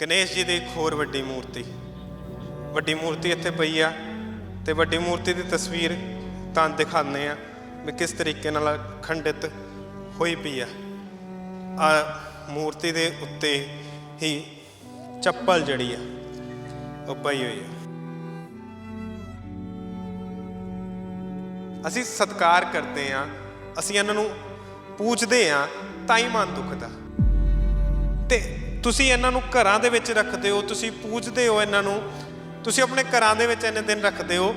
ਗਣੇਸ਼ ਜੀ ਦੀ ਇੱਕ ਹੋਰ ਵੱਡੀ ਮੂਰਤੀ। ਵੱਡੀ ਮੂਰਤੀ ਇੱਥੇ ਪਈ ਆ ਤੇ ਵੱਡੀ ਮੂਰਤੀ ਦੀ ਤਸਵੀਰ ਤੁਹਾਨੂੰ ਦਿਖਾਉਂਦੇ ਆ ਵੀ ਕਿਸ ਤਰੀਕੇ ਨਾਲ ਖੰਡਿਤ ਹੋਈ ਪਈ ਆ। ਆ ਮੂਰਤੀ ਦੇ ਉੱਤੇ ਹੀ ਚੱਪਲ ਜਿਹੜੀ ਆ, ਉਹ ਪਈ ਹੋਈ ਆ। ਅਸੀਂ ਸਤਿਕਾਰ ਕਰਦੇ ਆ, ਅਸੀਂ ਇਹਨਾਂ ਨੂੰ ਪੂਜਦੇ ਆ, ਤਾਂ ਹੀ ਮਨ ਦੁਖਦਾ। ਤੇ ਤੁਸੀਂ ਇਹਨਾਂ ਨੂੰ ਘਰਾਂ ਦੇ ਵਿੱਚ ਰੱਖਦੇ ਹੋ, ਤੁਸੀਂ ਪੂਜਦੇ ਹੋ ਇਹਨਾਂ ਨੂੰ, ਤੁਸੀਂ ਆਪਣੇ ਘਰਾਂ ਦੇ ਵਿੱਚ ਇੰਨੇ ਦਿਨ ਰੱਖਦੇ ਹੋ,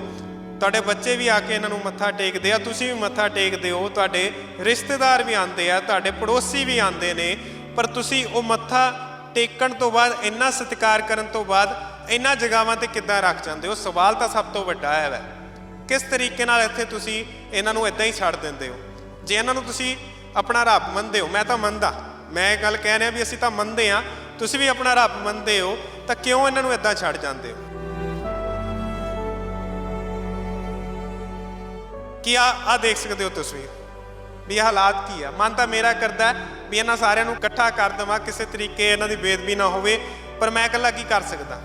ਤੁਹਾਡੇ ਬੱਚੇ ਵੀ ਆ ਕੇ ਇਹਨਾਂ ਨੂੰ ਮੱਥਾ ਟੇਕਦੇ ਆ, ਤੁਸੀਂ ਵੀ ਮੱਥਾ ਟੇਕਦੇ ਹੋ, ਤੁਹਾਡੇ ਰਿਸ਼ਤੇਦਾਰ ਵੀ ਆਉਂਦੇ ਆ, ਤੁਹਾਡੇ ਪੜੋਸੀ ਵੀ ਆਉਂਦੇ ਨੇ, ਪਰ ਤੁਸੀਂ ਉਹ ਮੱਥਾ ਟੇਕਣ ਤੋਂ ਬਾਅਦ, ਇੰਨਾ ਸਤਿਕਾਰ ਕਰਨ ਤੋਂ ਬਾਅਦ, ਇੰਨਾ ਜਗਾਵਾਂ ਤੇ ਕਿੱਦਾਂ ਰੱਖ ਜਾਂਦੇ ਹੋ? ਸਵਾਲ ਤਾਂ ਸਭ ਤੋਂ ਵੱਡਾ ਹੈ। ਵੈ ਕਿਸ ਤਰੀਕੇ ਨਾਲ ਇੱਥੇ ਤੁਸੀਂ ਇਹਨਾਂ ਨੂੰ ਇਦਾਂ ਹੀ ਛੱਡ ਦਿੰਦੇ ਹੋ? ਜੇ ਇਹਨਾਂ ਨੂੰ ਤੁਸੀਂ ਆਪਣਾ ਰੱਬ ਮੰਨਦੇ ਹੋ, ਮੈਂ ਤਾਂ ਮੰਨਦਾ, ਮੈਂ ਇਹ ਗੱਲ ਕਹਿ ਰਿਹਾ ਵੀ ਅਸੀਂ ਤਾਂ ਮੰਨਦੇ ਆ ਤੁਸੀਂ ਵੀ ਆਪਣਾ ਰੱਬ ਮੰਨਦੇ ਹੋ, ਤਾਂ ਕਿਉਂ ਇਹਨਾਂ ਨੂੰ ਇਦਾਂ ਛੱਡ ਜਾਂਦੇ ਹੋ? ਕੀ ਆ ਆ ਦੇਖ ਸਕਦੇ ਹੋ ਤਸਵੀਰ ਵੀ ਹਾਲਾਤ ਕੀ ਆ? ਮਨ ਤਾਂ ਮੇਰਾ ਕਰਦਾ ਵੀ ਇਹਨਾਂ ਸਾਰਿਆਂ ਨੂੰ ਇਕੱਠਾ ਕਰ ਦੇਵਾਂ, ਕਿਸੇ ਤਰੀਕੇ ਇਹਨਾਂ ਦੀ ਬੇਦਬੀ ਨਾ ਹੋਵੇ, ਪਰ ਮੈਂ ਇਕੱਲਾ ਕੀ ਕਰ ਸਕਦਾ?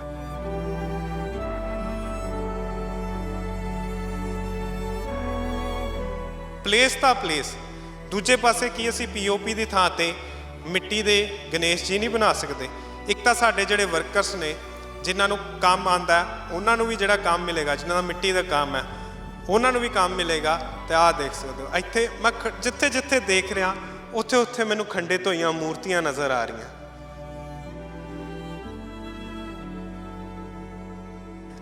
ਪਲੇਸ ਤਾਂ ਪਲੇਸ ਦੂਜੇ ਪਾਸੇ ਕੀ ਅਸੀਂ ਪੀਓਪੀ ਦੀ ਥਾਂ ਤੇ ਮਿੱਟੀ ਦੇ ਗਣੇਸ਼ ਜੀ ਨਹੀਂ ਬਣਾ ਸਕਦੇ। ਇੱਕ ਤਾਂ ਸਾਡੇ ਜਿਹੜੇ ਵਰਕਰਸ ਨੇ, ਜਿਨ੍ਹਾਂ ਨੂੰ ਕੰਮ ਆਂਦਾ ਉਹਨਾਂ ਨੂੰ ਵੀ ਜਿਹੜਾ ਕੰਮ ਮਿਲੇਗਾ, ਜਿਨ੍ਹਾਂ ਦਾ ਮਿੱਟੀ ਦਾ ਕੰਮ ਹੈ, ਉਹਨਾਂ ਨੂੰ ਵੀ ਕੰਮ ਮਿਲੇਗਾ ਤੇ ਆਹ ਦੇਖ ਸਕਦੇ ਹੋ। ਇੱਥੇ ਮੈਂ ਜਿੱਥੇ ਜਿੱਥੇ ਦੇਖ ਰਿਹਾ ਉੱਥੇ ਉੱਥੇ ਮੈਨੂੰ ਖੰਡਿਤ ਹੋਈਆਂ ਮੂਰਤੀਆਂ ਨਜ਼ਰ ਆ ਰਹੀਆਂ।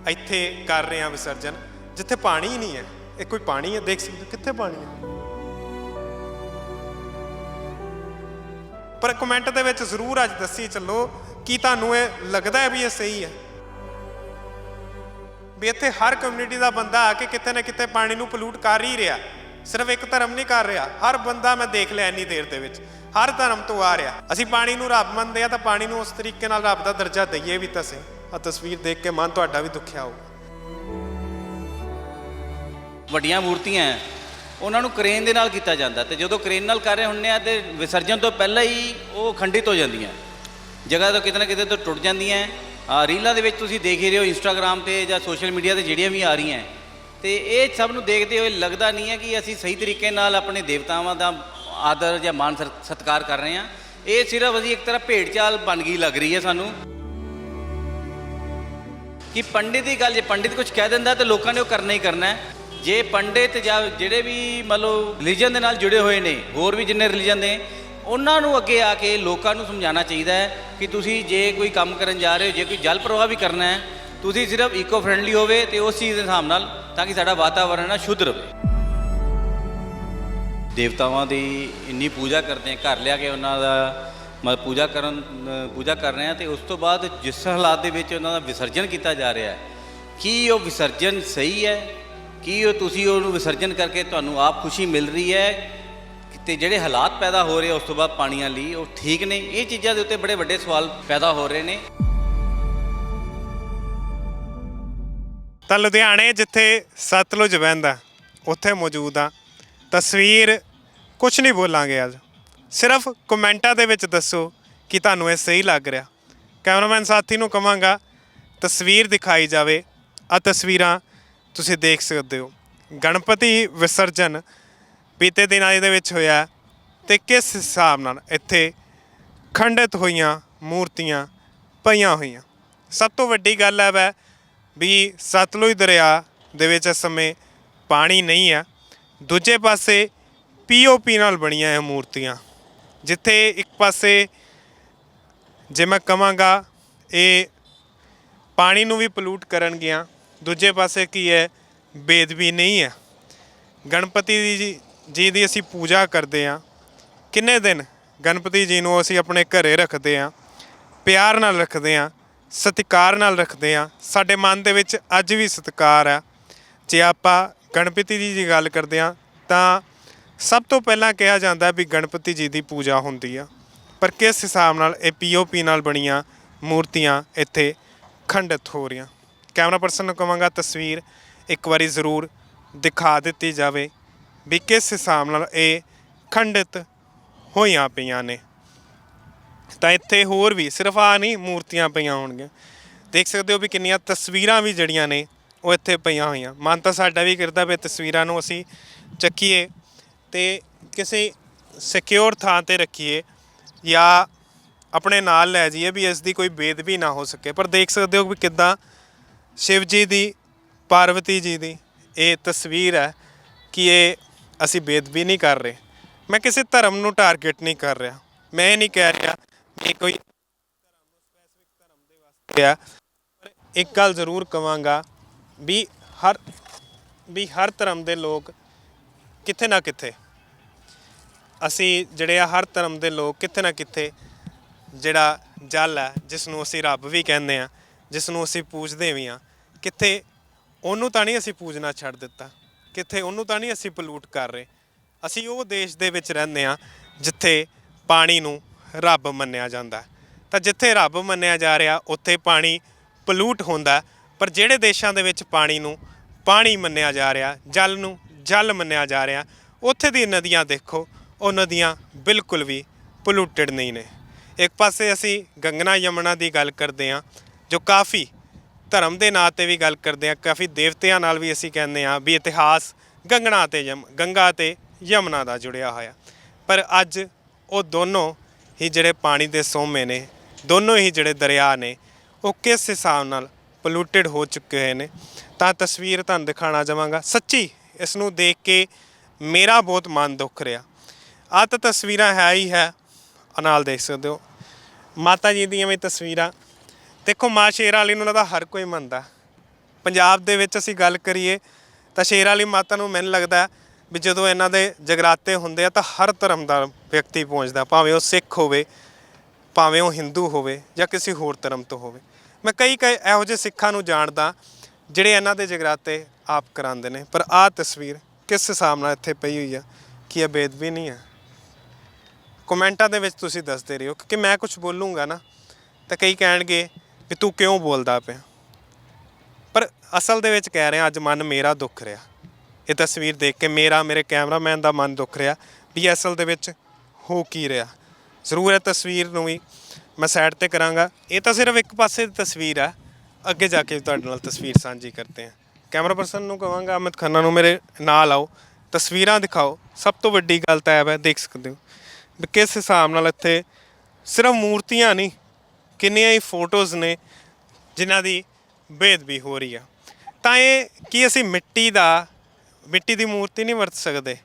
ਇੱਥੇ ਕਰ ਰਹੇ ਆ ਵਿਸਰਜਨ। ਜਿੱਥੇ ਪਾਣੀ ਨਹੀਂ ਹੈ, ਇਹ ਕੋਈ ਪਾਣੀ ਹੈ? ਦੇਖ ਸਕਦੇ ਕਿੱਥੇ ਪਾਣੀ ਹੈ? ਪਰ ਕਮੈਂਟ ਦੇ ਵਿੱਚ ਜ਼ਰੂਰ ਅੱਜ ਦੱਸੀ ਚੱਲੋ ਕੀ ਤੁਹਾਨੂੰ ਇਹ ਲੱਗਦਾ ਹੈ ਵੀ ਇਹ ਸਹੀ ਹੈ। ਵੀ ਇੱਥੇ ਹਰ ਕਮਿਊਨਿਟੀ ਦਾ ਬੰਦਾ ਆ ਕੇ ਕਿਤੇ ਨਾ ਕਿਤੇ ਪਾਣੀ ਨੂੰ ਪੋਲੂਟ ਕਰ ਹੀ ਰਿਹਾ। ਸਿਰਫ ਇੱਕ ਧਰਮ ਨਹੀਂ ਕਰ ਰਿਹਾ। ਹਰ ਬੰਦਾ ਮੈਂ ਦੇਖ ਲਿਆ ਇੰਨੀ ਦੇਰ ਦੇ ਵਿੱਚ। ਹਰ ਧਰਮ ਤੋਂ ਆ ਰਿਹਾ। ਅਸੀਂ ਪਾਣੀ ਨੂੰ ਰੱਬ ਮੰਨਦੇ ਆ ਤਾਂ ਪਾਣੀ ਨੂੰ ਉਸ ਤਰੀਕੇ ਨਾਲ ਰੱਬ ਦਾ ਦਰਜਾ ਦਈਏ ਵੀ ਤਾਂ ਸਹੀ। ਆ ਤਸਵੀਰ ਦੇਖ ਕੇ ਮਨ ਤੁਹਾਡਾ ਵੀ ਦੁਖਿਆ ਹੋਊ ਵੱਡੀਆਂ ਮੂਰਤੀਆਂ ਹੈ, ਉਹਨਾਂ ਨੂੰ ਕ੍ਰੇਨ ਦੇ ਨਾਲ ਕੀਤਾ ਜਾਂਦਾ ਤੇ ਜਦੋਂ ਕ੍ਰੇਨ ਨਾਲ ਕਰ ਰਹੇ ਹੁੰਦੇ ਆ ਤੇ ਵਿਸਰਜਨ ਤੋਂ ਪਹਿਲਾਂ ਹੀ ਉਹ ਖੰਡਿਤ ਹੋ ਜਾਂਦੀਆਂ। ਜਗ੍ਹਾ ਤੋਂ ਕਿਤੇ ਨਾ ਕਿਤੇ ਤੋਂ ਟੁੱਟ ਜਾਂਦੀਆਂ ਆ ਰੀਲਾਂ ਦੇ ਵਿੱਚ ਤੁਸੀਂ ਦੇਖ ਹੀ ਰਹੇ ਹੋ ਇੰਸਟਾਗ੍ਰam ਤੇ ਜਾਂ ਸੋਸ਼ਲ ਮੀਡੀਆ ਤੇ ਜਿਹੜੀਆਂ ਵੀ ਆ ਰਹੀਆਂ ਤੇ ਇਹ ਸਭ ਨੂੰ ਦੇਖਦੇ ਹੋਏ ਲੱਗਦਾ ਨਹੀਂ ਹੈ ਕਿ ਅਸੀਂ ਸਹੀ ਤਰੀਕੇ ਨਾਲ ਆਪਣੇ ਦੇਵਤਾਵਾਂ ਦਾ ਆਦਰ ਜਾਂ ਮਾਨ ਸਰ- ਸਤਿਕਾਰ ਕਰ ਰਹੇ ਹਾਂ ਇਹ ਸਿਰਫ ਅਸੀਂ ਇੱਕ ਤਰ੍ਹਾਂ ਭੇਡਚਾਲ ਬਣ ਗਈ ਲੱਗ ਰਹੀ ਹੈ ਸਾਨੂੰ। ਕਿ ਪੰਡਿਤ ਦੀ ਗੱਲ ਜੇ ਪੰਡਿਤ ਕੁਝ ਕਹਿ ਦਿੰਦਾ ਤੇ ਲੋਕਾਂ ਨੇ ਉਹ ਕਰਨਾ ਹੀ ਕਰਨਾ ਹੈ ਜੇ ਪੰਡਿਤ ਜਾਂ ਜਿਹੜੇ ਵੀ ਮਤਲਬ ਰਿਲੀਜਨ ਦੇ ਨਾਲ ਜੁੜੇ ਹੋਏ ਨੇ, ਹੋਰ ਵੀ ਜਿੰਨੇ ਰਿਲੀਜਨ ਨੇ ਉਹਨਾਂ ਨੂੰ ਅੱਗੇ ਆ ਕੇ ਲੋਕਾਂ ਨੂੰ ਸਮਝਾਉਣਾ ਚਾਹੀਦਾ ਹੈ ਕਿ ਤੁਸੀਂ ਜੇ ਕੋਈ ਕੰਮ ਕਰਨ ਜਾ ਰਹੇ ਹੋ, ਜੇ ਕੋਈ ਜਲ ਪ੍ਰਵਾਹ ਵੀ ਕਰਨਾ ਹੈ, ਤੁਸੀਂ ਸਿਰਫ ਇਕੋ ਫ੍ਰੈਂਡਲੀ ਹੋਵੇ ਤੇ ਉਸ ਚੀਜ਼ ਦੇ ਹਿਸਾਬ ਨਾਲ ਤਾਂ ਕਿ ਸਾਡਾ ਵਾਤਾਵਰਣ ਹੈ ਸ਼ੁੱਧ ਰਹੇ। ਦੇਵਤਾਵਾਂ ਦੀ ਇੰਨੀ ਪੂਜਾ ਕਰਦੇ ਆ, ਘਰ ਲਿਆ ਕੇ ਉਹਨਾਂ ਦਾ ਮਤਲਬ ਪੂਜਾ ਕਰਨ, ਪੂਜਾ ਕਰ ਰਹੇ ਆ ਤੇ ਉਸ ਤੋਂ ਬਾਅਦ ਜਿਸ ਹਾਲਾਤ ਦੇ ਵਿੱਚ ਉਹਨਾਂ ਦਾ ਵਿਸਰਜਨ ਕੀਤਾ ਜਾ ਰਿਹਾ ਹੈ। ਕੀ ਉਹ ਵਿਸਰਜਨ ਸਹੀ ਹੈ? ਕੀ ਉਹ ਤੁਸੀਂ ਉਹਨੂੰ ਵਿਸਰਜਨ ਕਰਕੇ ਤੁਹਾਨੂੰ ਆਪ ਖੁਸ਼ੀ ਮਿਲ ਰਹੀ ਹੈ ਤੇ ਜਿਹੜੇ ਹਾਲਾਤ ਪੈਦਾ ਹੋ ਰਹੇ ਉਸ ਤੋਂ ਬਾਅਦ ਪਾਣੀਆਂ ਲਈ, ਉਹ ਠੀਕ ਨੇ? ਇਹ ਚੀਜ਼ਾਂ ਦੇ ਉੱਤੇ ਬੜੇ ਵੱਡੇ ਸਵਾਲ ਪੈਦਾ ਹੋ ਰਹੇ ਨੇ। ਤਾਂ ਲੁਧਿਆਣੇ ਜਿੱਥੇ ਸਤਲੁਜ ਵਹਿੰਦਾ, ਉੱਥੇ ਮੌਜੂਦ ਆ ਤਸਵੀਰ ਕੁਝ ਨਹੀਂ ਬੋਲਾਂਗੇ ਅੱਜ। ਸਿਰਫ ਕਮੈਂਟਾਂ ਦੇ ਵਿੱਚ ਦੱਸੋ ਕਿ ਤੁਹਾਨੂੰ ਇਹ ਸਹੀ ਲੱਗ ਰਿਹਾ। ਕੈਮਰਾਮੈਨ ਸਾਥੀ ਨੂੰ ਕਵਾਂਗਾ, ਤਸਵੀਰ ਦਿਖਾਈ ਜਾਵੇ। ਆ ਤਸਵੀਰਾਂ ਤੁਸੀਂ ਦੇਖ ਸਕਦੇ ਹੋ। ਗਣਪਤੀ ਵਿਸਰਜਨ ਬੀਤੇ ਦਿਨਾਂ ਦੇ ਵਿੱਚ ਹੋਇਆ ਤੇ ਕਿਸ ਹਿਸਾਬ ਨਾਲ ਇੱਥੇ ਖੰਡਿਤ ਹੋਈਆਂ ਮੂਰਤੀਆਂ ਪਈਆਂ ਹੋਈਆਂ? ਸਭ ਤੋਂ ਵੱਡੀ ਗੱਲ ਹੈ ਵੈ ਵੀ ਸਤਲੁਜ ਦਰਿਆ ਦੇ ਵਿੱਚ ਇਸ ਸਮੇਂ ਪਾਣੀ ਨਹੀਂ ਆ ਦੂਜੇ ਪਾਸੇ ਪੀਓਪੀ ਨਾਲ ਬਣੀਆਂ ਇਹ ਮੂਰਤੀਆਂ, ਜਿੱਥੇ ਇੱਕ ਪਾਸੇ ਜੇ ਮੈਂ ਕਵਾਂਗਾ ਇਹ ਪਾਣੀ ਨੂੰ ਵੀ ਪੋਲੂਟ ਕਰਨਗੀਆਂ ਦੂਜੇ ਪਾਸੇ ਕੀ ਹੈ? ਬੇਦਬੀ ਨਹੀਂ ਹੈ। ਗਣਪਤੀ ਜੀ- ਜੀ ਦੀ ਅਸੀਂ ਪੂਜਾ ਕਰਦੇ ਆ ਕਿੰਨੇ ਦਿਨ? ਗਣਪਤੀ ਜੀ ਨੂੰ ਅਸੀਂ ਆਪਣੇ ਘਰੇ ਰੱਖਦੇ ਆ ਪਿਆਰ ਨਾਲ ਰੱਖਦੇ ਆ ਸਤਿਕਾਰ ਨਾਲ ਰੱਖਦੇ ਆ ਸਾਡੇ ਮਨ ਦੇ ਵਿੱਚ ਅੱਜ ਵੀ ਸਤਿਕਾਰ ਆ ਜੇ ਆਪਾਂ ਗਣਪਤੀ ਜੀ ਦੀ ਗੱਲ ਕਰਦੇ ਆ ਤਾਂ ਸਭ ਤੋਂ ਪਹਿਲਾਂ ਕਿਹਾ ਜਾਂਦਾ ਵੀ ਗਣਪਤੀ ਜੀ ਦੀ ਪੂਜਾ ਹੁੰਦੀ ਆ। ਪਰ ਕਿਸ ਹਿਸਾਬ ਨਾਲ ਇਹ ਪੀਓਪੀ ਨਾਲ ਬਣੀਆਂ ਮੂਰਤੀਆਂ ਇੱਥੇ ਖੰਡਿਤ ਹੋ ਰਹੀਆਂ? ਕੈਮਰਾ ਪਰਸਨ ਨੂੰ ਕਹਾਂਗਾ ਤਸਵੀਰ ਇੱਕ ਵਾਰੀ ਜ਼ਰੂਰ ਦਿਖਾ ਦਿੱਤੀ ਜਾਵੇ ਵੀ ਕਿਸ ਹਿਸਾਬ ਨਾਲ ਇਹ ਖੰਡਿਤ ਹੋਈਆਂ ਪਈਆਂ ਨੇ। ਤਾਂ ਇੱਥੇ ਹੋਰ ਵੀ ਸਿਰਫ ਆ ਨਹੀਂ, ਮੂਰਤੀਆਂ ਪਈਆਂ ਹੋਣਗੀਆਂ। ਦੇਖ ਸਕਦੇ ਹੋ ਵੀ ਕਿੰਨੀਆਂ ਤਸਵੀਰਾਂ ਵੀ ਜਿਹੜੀਆਂ ਨੇ ਉਹ ਇੱਥੇ ਪਈਆਂ ਹੋਈਆਂ। ਮਨ ਤਾਂ ਸਾਡਾ ਵੀ ਕਰਦਾ ਵੀ ਤਸਵੀਰਾਂ ਨੂੰ ਅਸੀਂ ਚੱਕੀਏ ਤੇ ਕਿਸੇ ਸਿਕਿਉਰ ਥਾਂ ਤੇ ਰੱਖੀਏ ਜਾਂ ਆਪਣੇ ਨਾਲ ਲੈ ਜਾਈਏ ਵੀ ਇਸ ਦੀ ਕੋਈ ਬੇਦਬੀ ਨਾ ਹੋ ਸਕੇ। ਪਰ ਦੇਖ ਸਕਦੇ ਹੋ ਵੀ ਕਿੱਦਾਂ ਸ਼ਿਵ ਜੀ ਦੀ, ਪਾਰਵਤੀ ਜੀ ਦੀ ਇਹ ਤਸਵੀਰ ਹੈ ਕਿ ਇਹ ਅਸੀਂ ਬੇਦਬੀ ਨਹੀਂ ਕਰ ਰਹੇ। ਮੈਂ ਕਿਸੇ ਧਰਮ ਨੂੰ ਟਾਰਗੇਟ ਨਹੀਂ ਕਰ ਰਿਹਾ। ਮੈਂ ਇਹ ਨਹੀਂ ਕਹਿ ਰਿਹਾ ਕਿ ਕੋਈ ਆ ਪਰ ਇੱਕ ਗੱਲ ਜ਼ਰੂਰ ਕਵਾਂਗਾ ਵੀ ਹਰ ਵੀ ਹਰ ਧਰਮ ਦੇ ਲੋਕ ਕਿੱਥੇ ਨਾ ਕਿੱਥੇ, ਅਸੀਂ ਜਿਹੜੇ ਆ ਹਰ ਧਰਮ ਦੇ ਲੋਕ ਕਿੱਥੇ ਨਾ ਕਿੱਥੇ ਜਿਹੜਾ ਜਲ ਹੈ ਜਿਸ ਨੂੰ ਅਸੀਂ ਰੱਬ ਵੀ ਕਹਿੰਦੇ ਆ ਜਿਸ ਨੂੰ ਅਸੀਂ ਪੂਜਦੇ ਵੀ ਆ ਕਿੱਥੇ ਉਹਨੂੰ ਤਾਂ ਨਹੀਂ ਅਸੀਂ ਪੂਜਣਾ ਛੱਡ ਦਿੱਤਾ, ਕਿੱਥੇ ਉਹਨੂੰ ਤਾਂ ਨਹੀਂ ਅਸੀਂ ਪਲੂਟ ਕਰ ਰਹੇ। ਅਸੀਂ ਉਹ ਦੇਸ਼ ਦੇ ਵਿੱਚ ਰਹਿੰਦੇ ਆ ਜਿੱਥੇ ਪਾਣੀ ਨੂੰ ਰੱਬ ਮੰਨਿਆ ਜਾਂਦਾ ਤਾਂ ਜਿੱਥੇ ਰੱਬ ਮੰਨਿਆ ਜਾ ਰਿਹਾ, ਉੱਥੇ ਪਾਣੀ ਪਲੂਟ ਹੁੰਦਾ ਪਰ ਜਿਹੜੇ ਦੇਸ਼ਾਂ ਦੇ ਵਿੱਚ ਪਾਣੀ ਨੂੰ ਪਾਣੀ ਮੰਨਿਆ ਜਾ ਰਿਹਾ, ਜਲ ਨੂੰ ਜਲ ਮੰਨਿਆ ਜਾ ਰਿਹਾ, ਉੱਥੇ ਦੀ ਨਦੀਆਂ ਦੇਖੋ, ਉਹ ਨਦੀਆਂ ਬਿਲਕੁਲ ਵੀ ਪੋਲੂਟਡ ਨਹੀਂ ਨੇ। ਇੱਕ ਪਾਸੇ ਅਸੀਂ ਗੰਗਨਾ ਯਮਨਾ ਦੀ ਗੱਲ ਕਰਦੇ ਹਾਂ ਜੋ ਕਾਫੀ ਧਰਮ ਦੇ ਨਾਂ ਤੇ ਵੀ ਗੱਲ ਕਰਦੇ ਹਾਂ ਕਾਫੀ ਦੇਵਤਿਆਂ ਨਾਲ ਵੀ ਅਸੀਂ ਕਹਿੰਦੇ ਹਾਂ ਵੀ ਇਤਿਹਾਸ ਗੰਗਣਾ ਤੇ ਯਮ, ਗੰਗਾ ਤੇ ਯਮਨਾ ਦਾ ਜੁੜਿਆ ਹੋਇਆ। ਪਰ ਅੱਜ ਉਹ ਦੋਨੋਂ ਹੀ ਜਿਹੜੇ ਪਾਣੀ ਦੇ ਸੋਮੇ ਨੇ, ਦੋਨੋਂ ਹੀ ਜਿਹੜੇ ਦਰਿਆ ਨੇ, ਉਹ ਕਿਸ ਹਿਸਾਬ ਨਾਲ ਪੋਲੂਟਡ ਹੋ ਚੁੱਕੇ ਹੋਏ ਨੇ, ਤਾਂ ਤਸਵੀਰ ਤੁਹਾਨੂੰ ਦਿਖਾਣਾ ਚਾਹਾਂਗਾ। ਸੱਚੀ ਇਸ ਨੂੰ ਦੇਖ ਕੇ ਮੇਰਾ ਬਹੁਤ ਮਨ ਦੁੱਖ ਰਿਹਾ। ਆ ਤਾਂ ਤਸਵੀਰਾਂ ਹੈ ਹੀ ਹੈ ਨਾਲ ਦੇਖ ਸਕਦੇ ਹੋ। ਮਾਤਾ ਜੀ ਦੀਆਂ ਵੀ ਤਸਵੀਰਾਂ ਦੇਖੋ ਮਾਂ ਸ਼ੇਰ ਵਾਲੀ ਨੂੰ ਉਹਨਾਂ ਦਾ ਹਰ ਕੋਈ ਮੰਨਦਾ। ਪੰਜਾਬ ਦੇ ਵਿੱਚ ਅਸੀਂ ਗੱਲ ਕਰੀਏ ਤਾਂ ਸ਼ੇਰ ਵਾਲੀ ਮਾਤਾ ਨੂੰ ਮੈਨੂੰ ਲੱਗਦਾ ਵੀ ਜਦੋਂ ਇਹਨਾਂ ਦੇ ਜਗਰਾਤੇ ਹੁੰਦੇ ਆ ਤਾਂ ਹਰ ਧਰਮ ਦਾ ਵਿਅਕਤੀ ਪਹੁੰਚਦਾ, ਭਾਵੇਂ ਉਹ ਸਿੱਖ ਹੋਵੇ, ਭਾਵੇਂ ਉਹ ਹਿੰਦੂ ਹੋਵੇ ਜਾਂ ਕਿਸੇ ਹੋਰ ਧਰਮ ਤੋਂ ਹੋਵੇ। ਮੈਂ ਕਈ ਕਈ ਇਹੋ ਜਿਹੇ ਸਿੱਖਾਂ ਨੂੰ ਜਾਣਦਾ ਜਿਹੜੇ ਇਹਨਾਂ ਦੇ ਜਗਰਾਤੇ ਆਪ ਕਰਾਉਂਦੇ ਨੇ, ਪਰ ਆਹ ਤਸਵੀਰ ਕਿਸ ਹਿਸਾਬ ਨਾਲ ਇੱਥੇ ਪਈ ਹੋਈ ਆ ਕੀ ਇਹ ਬੇਦਬੀ ਨਹੀਂ ਹੈ ਕਮੈਂਟਾਂ ਦੇ ਵਿੱਚ ਤੁਸੀਂ ਦੱਸਦੇ ਰਹੋ ਕਿਉਂਕਿ ਮੈਂ ਕੁਝ ਬੋਲੂੰਗਾ ਨਾ ਤਾਂ ਕਈ ਕਹਿਣਗੇ ਵੀ ਤੂੰ ਕਿਉਂ ਬੋਲਦਾ ਪਿਆ? ਪਰ ਅਸਲ ਦੇ ਵਿੱਚ ਕਹਿ ਰਿਹਾ, ਅੱਜ ਮਨ ਮੇਰਾ ਦੁੱਖ ਰਿਹਾ। ਇਹ ਤਸਵੀਰ ਦੇਖ ਕੇ ਮੇਰਾ, ਮੇਰੇ ਕੈਮਰਾਮੈਨ ਦਾ ਮਨ ਦੁੱਖ ਰਿਹਾ ਵੀ ਅਸਲ ਦੇ ਵਿੱਚ ਹੋ ਕੀ ਰਿਹਾ। ਜ਼ਰੂਰ ਇਹ ਤਸਵੀਰ ਨੂੰ ਵੀ ਮੈਂ ਸਾਈਡ ਤੇ ਕਰਾਂਗਾ। ਇਹ ਤਾਂ ਸਿਰਫ ਇੱਕ ਪਾਸੇ ਦੀ ਤਸਵੀਰ ਹੈ ਅੱਗੇ ਜਾ ਕੇ ਤੁਹਾਡੇ ਨਾਲ ਤਸਵੀਰ ਸਾਂਝੀ ਕਰਦੇ ਹਾਂ। ਕੈਮਰਾ ਪਰਸਨ ਨੂੰ ਕਹਾਂਗਾ ਅਮਿਤ ਖੰਨਾ ਨੂੰ ਮੇਰੇ ਨਾਲ ਆਓ। ਤਸਵੀਰਾਂ ਦਿਖਾਓ। ਸਭ ਤੋਂ ਵੱਡੀ ਗੱਲ ਤਾਂ ਇਹ ਹੈ, ਦੇਖ ਸਕਦੇ ਹੋ ਵੀ ਕਿਸ ਹਿਸਾਬ ਨਾਲ ਇੱਥੇ ਸਿਰਫ ਮੂਰਤੀਆਂ ਨਹੀਂ ਕਿੰਨੀਆਂ ਹੀ ਫੋਟੋਜ਼ ਨੇ ਜਿਨ੍ਹਾਂ ਦੀ ਬੇਦਬੀ ਹੋ ਰਹੀ ਆ। ਤਾਂ ਇਹ ਕੀ ਅਸੀਂ ਮਿੱਟੀ ਦਾ, ਮਿੱਟੀ ਦੀ ਮੂਰਤੀ ਨਹੀਂ ਵਰਤ ਸਕਦੇ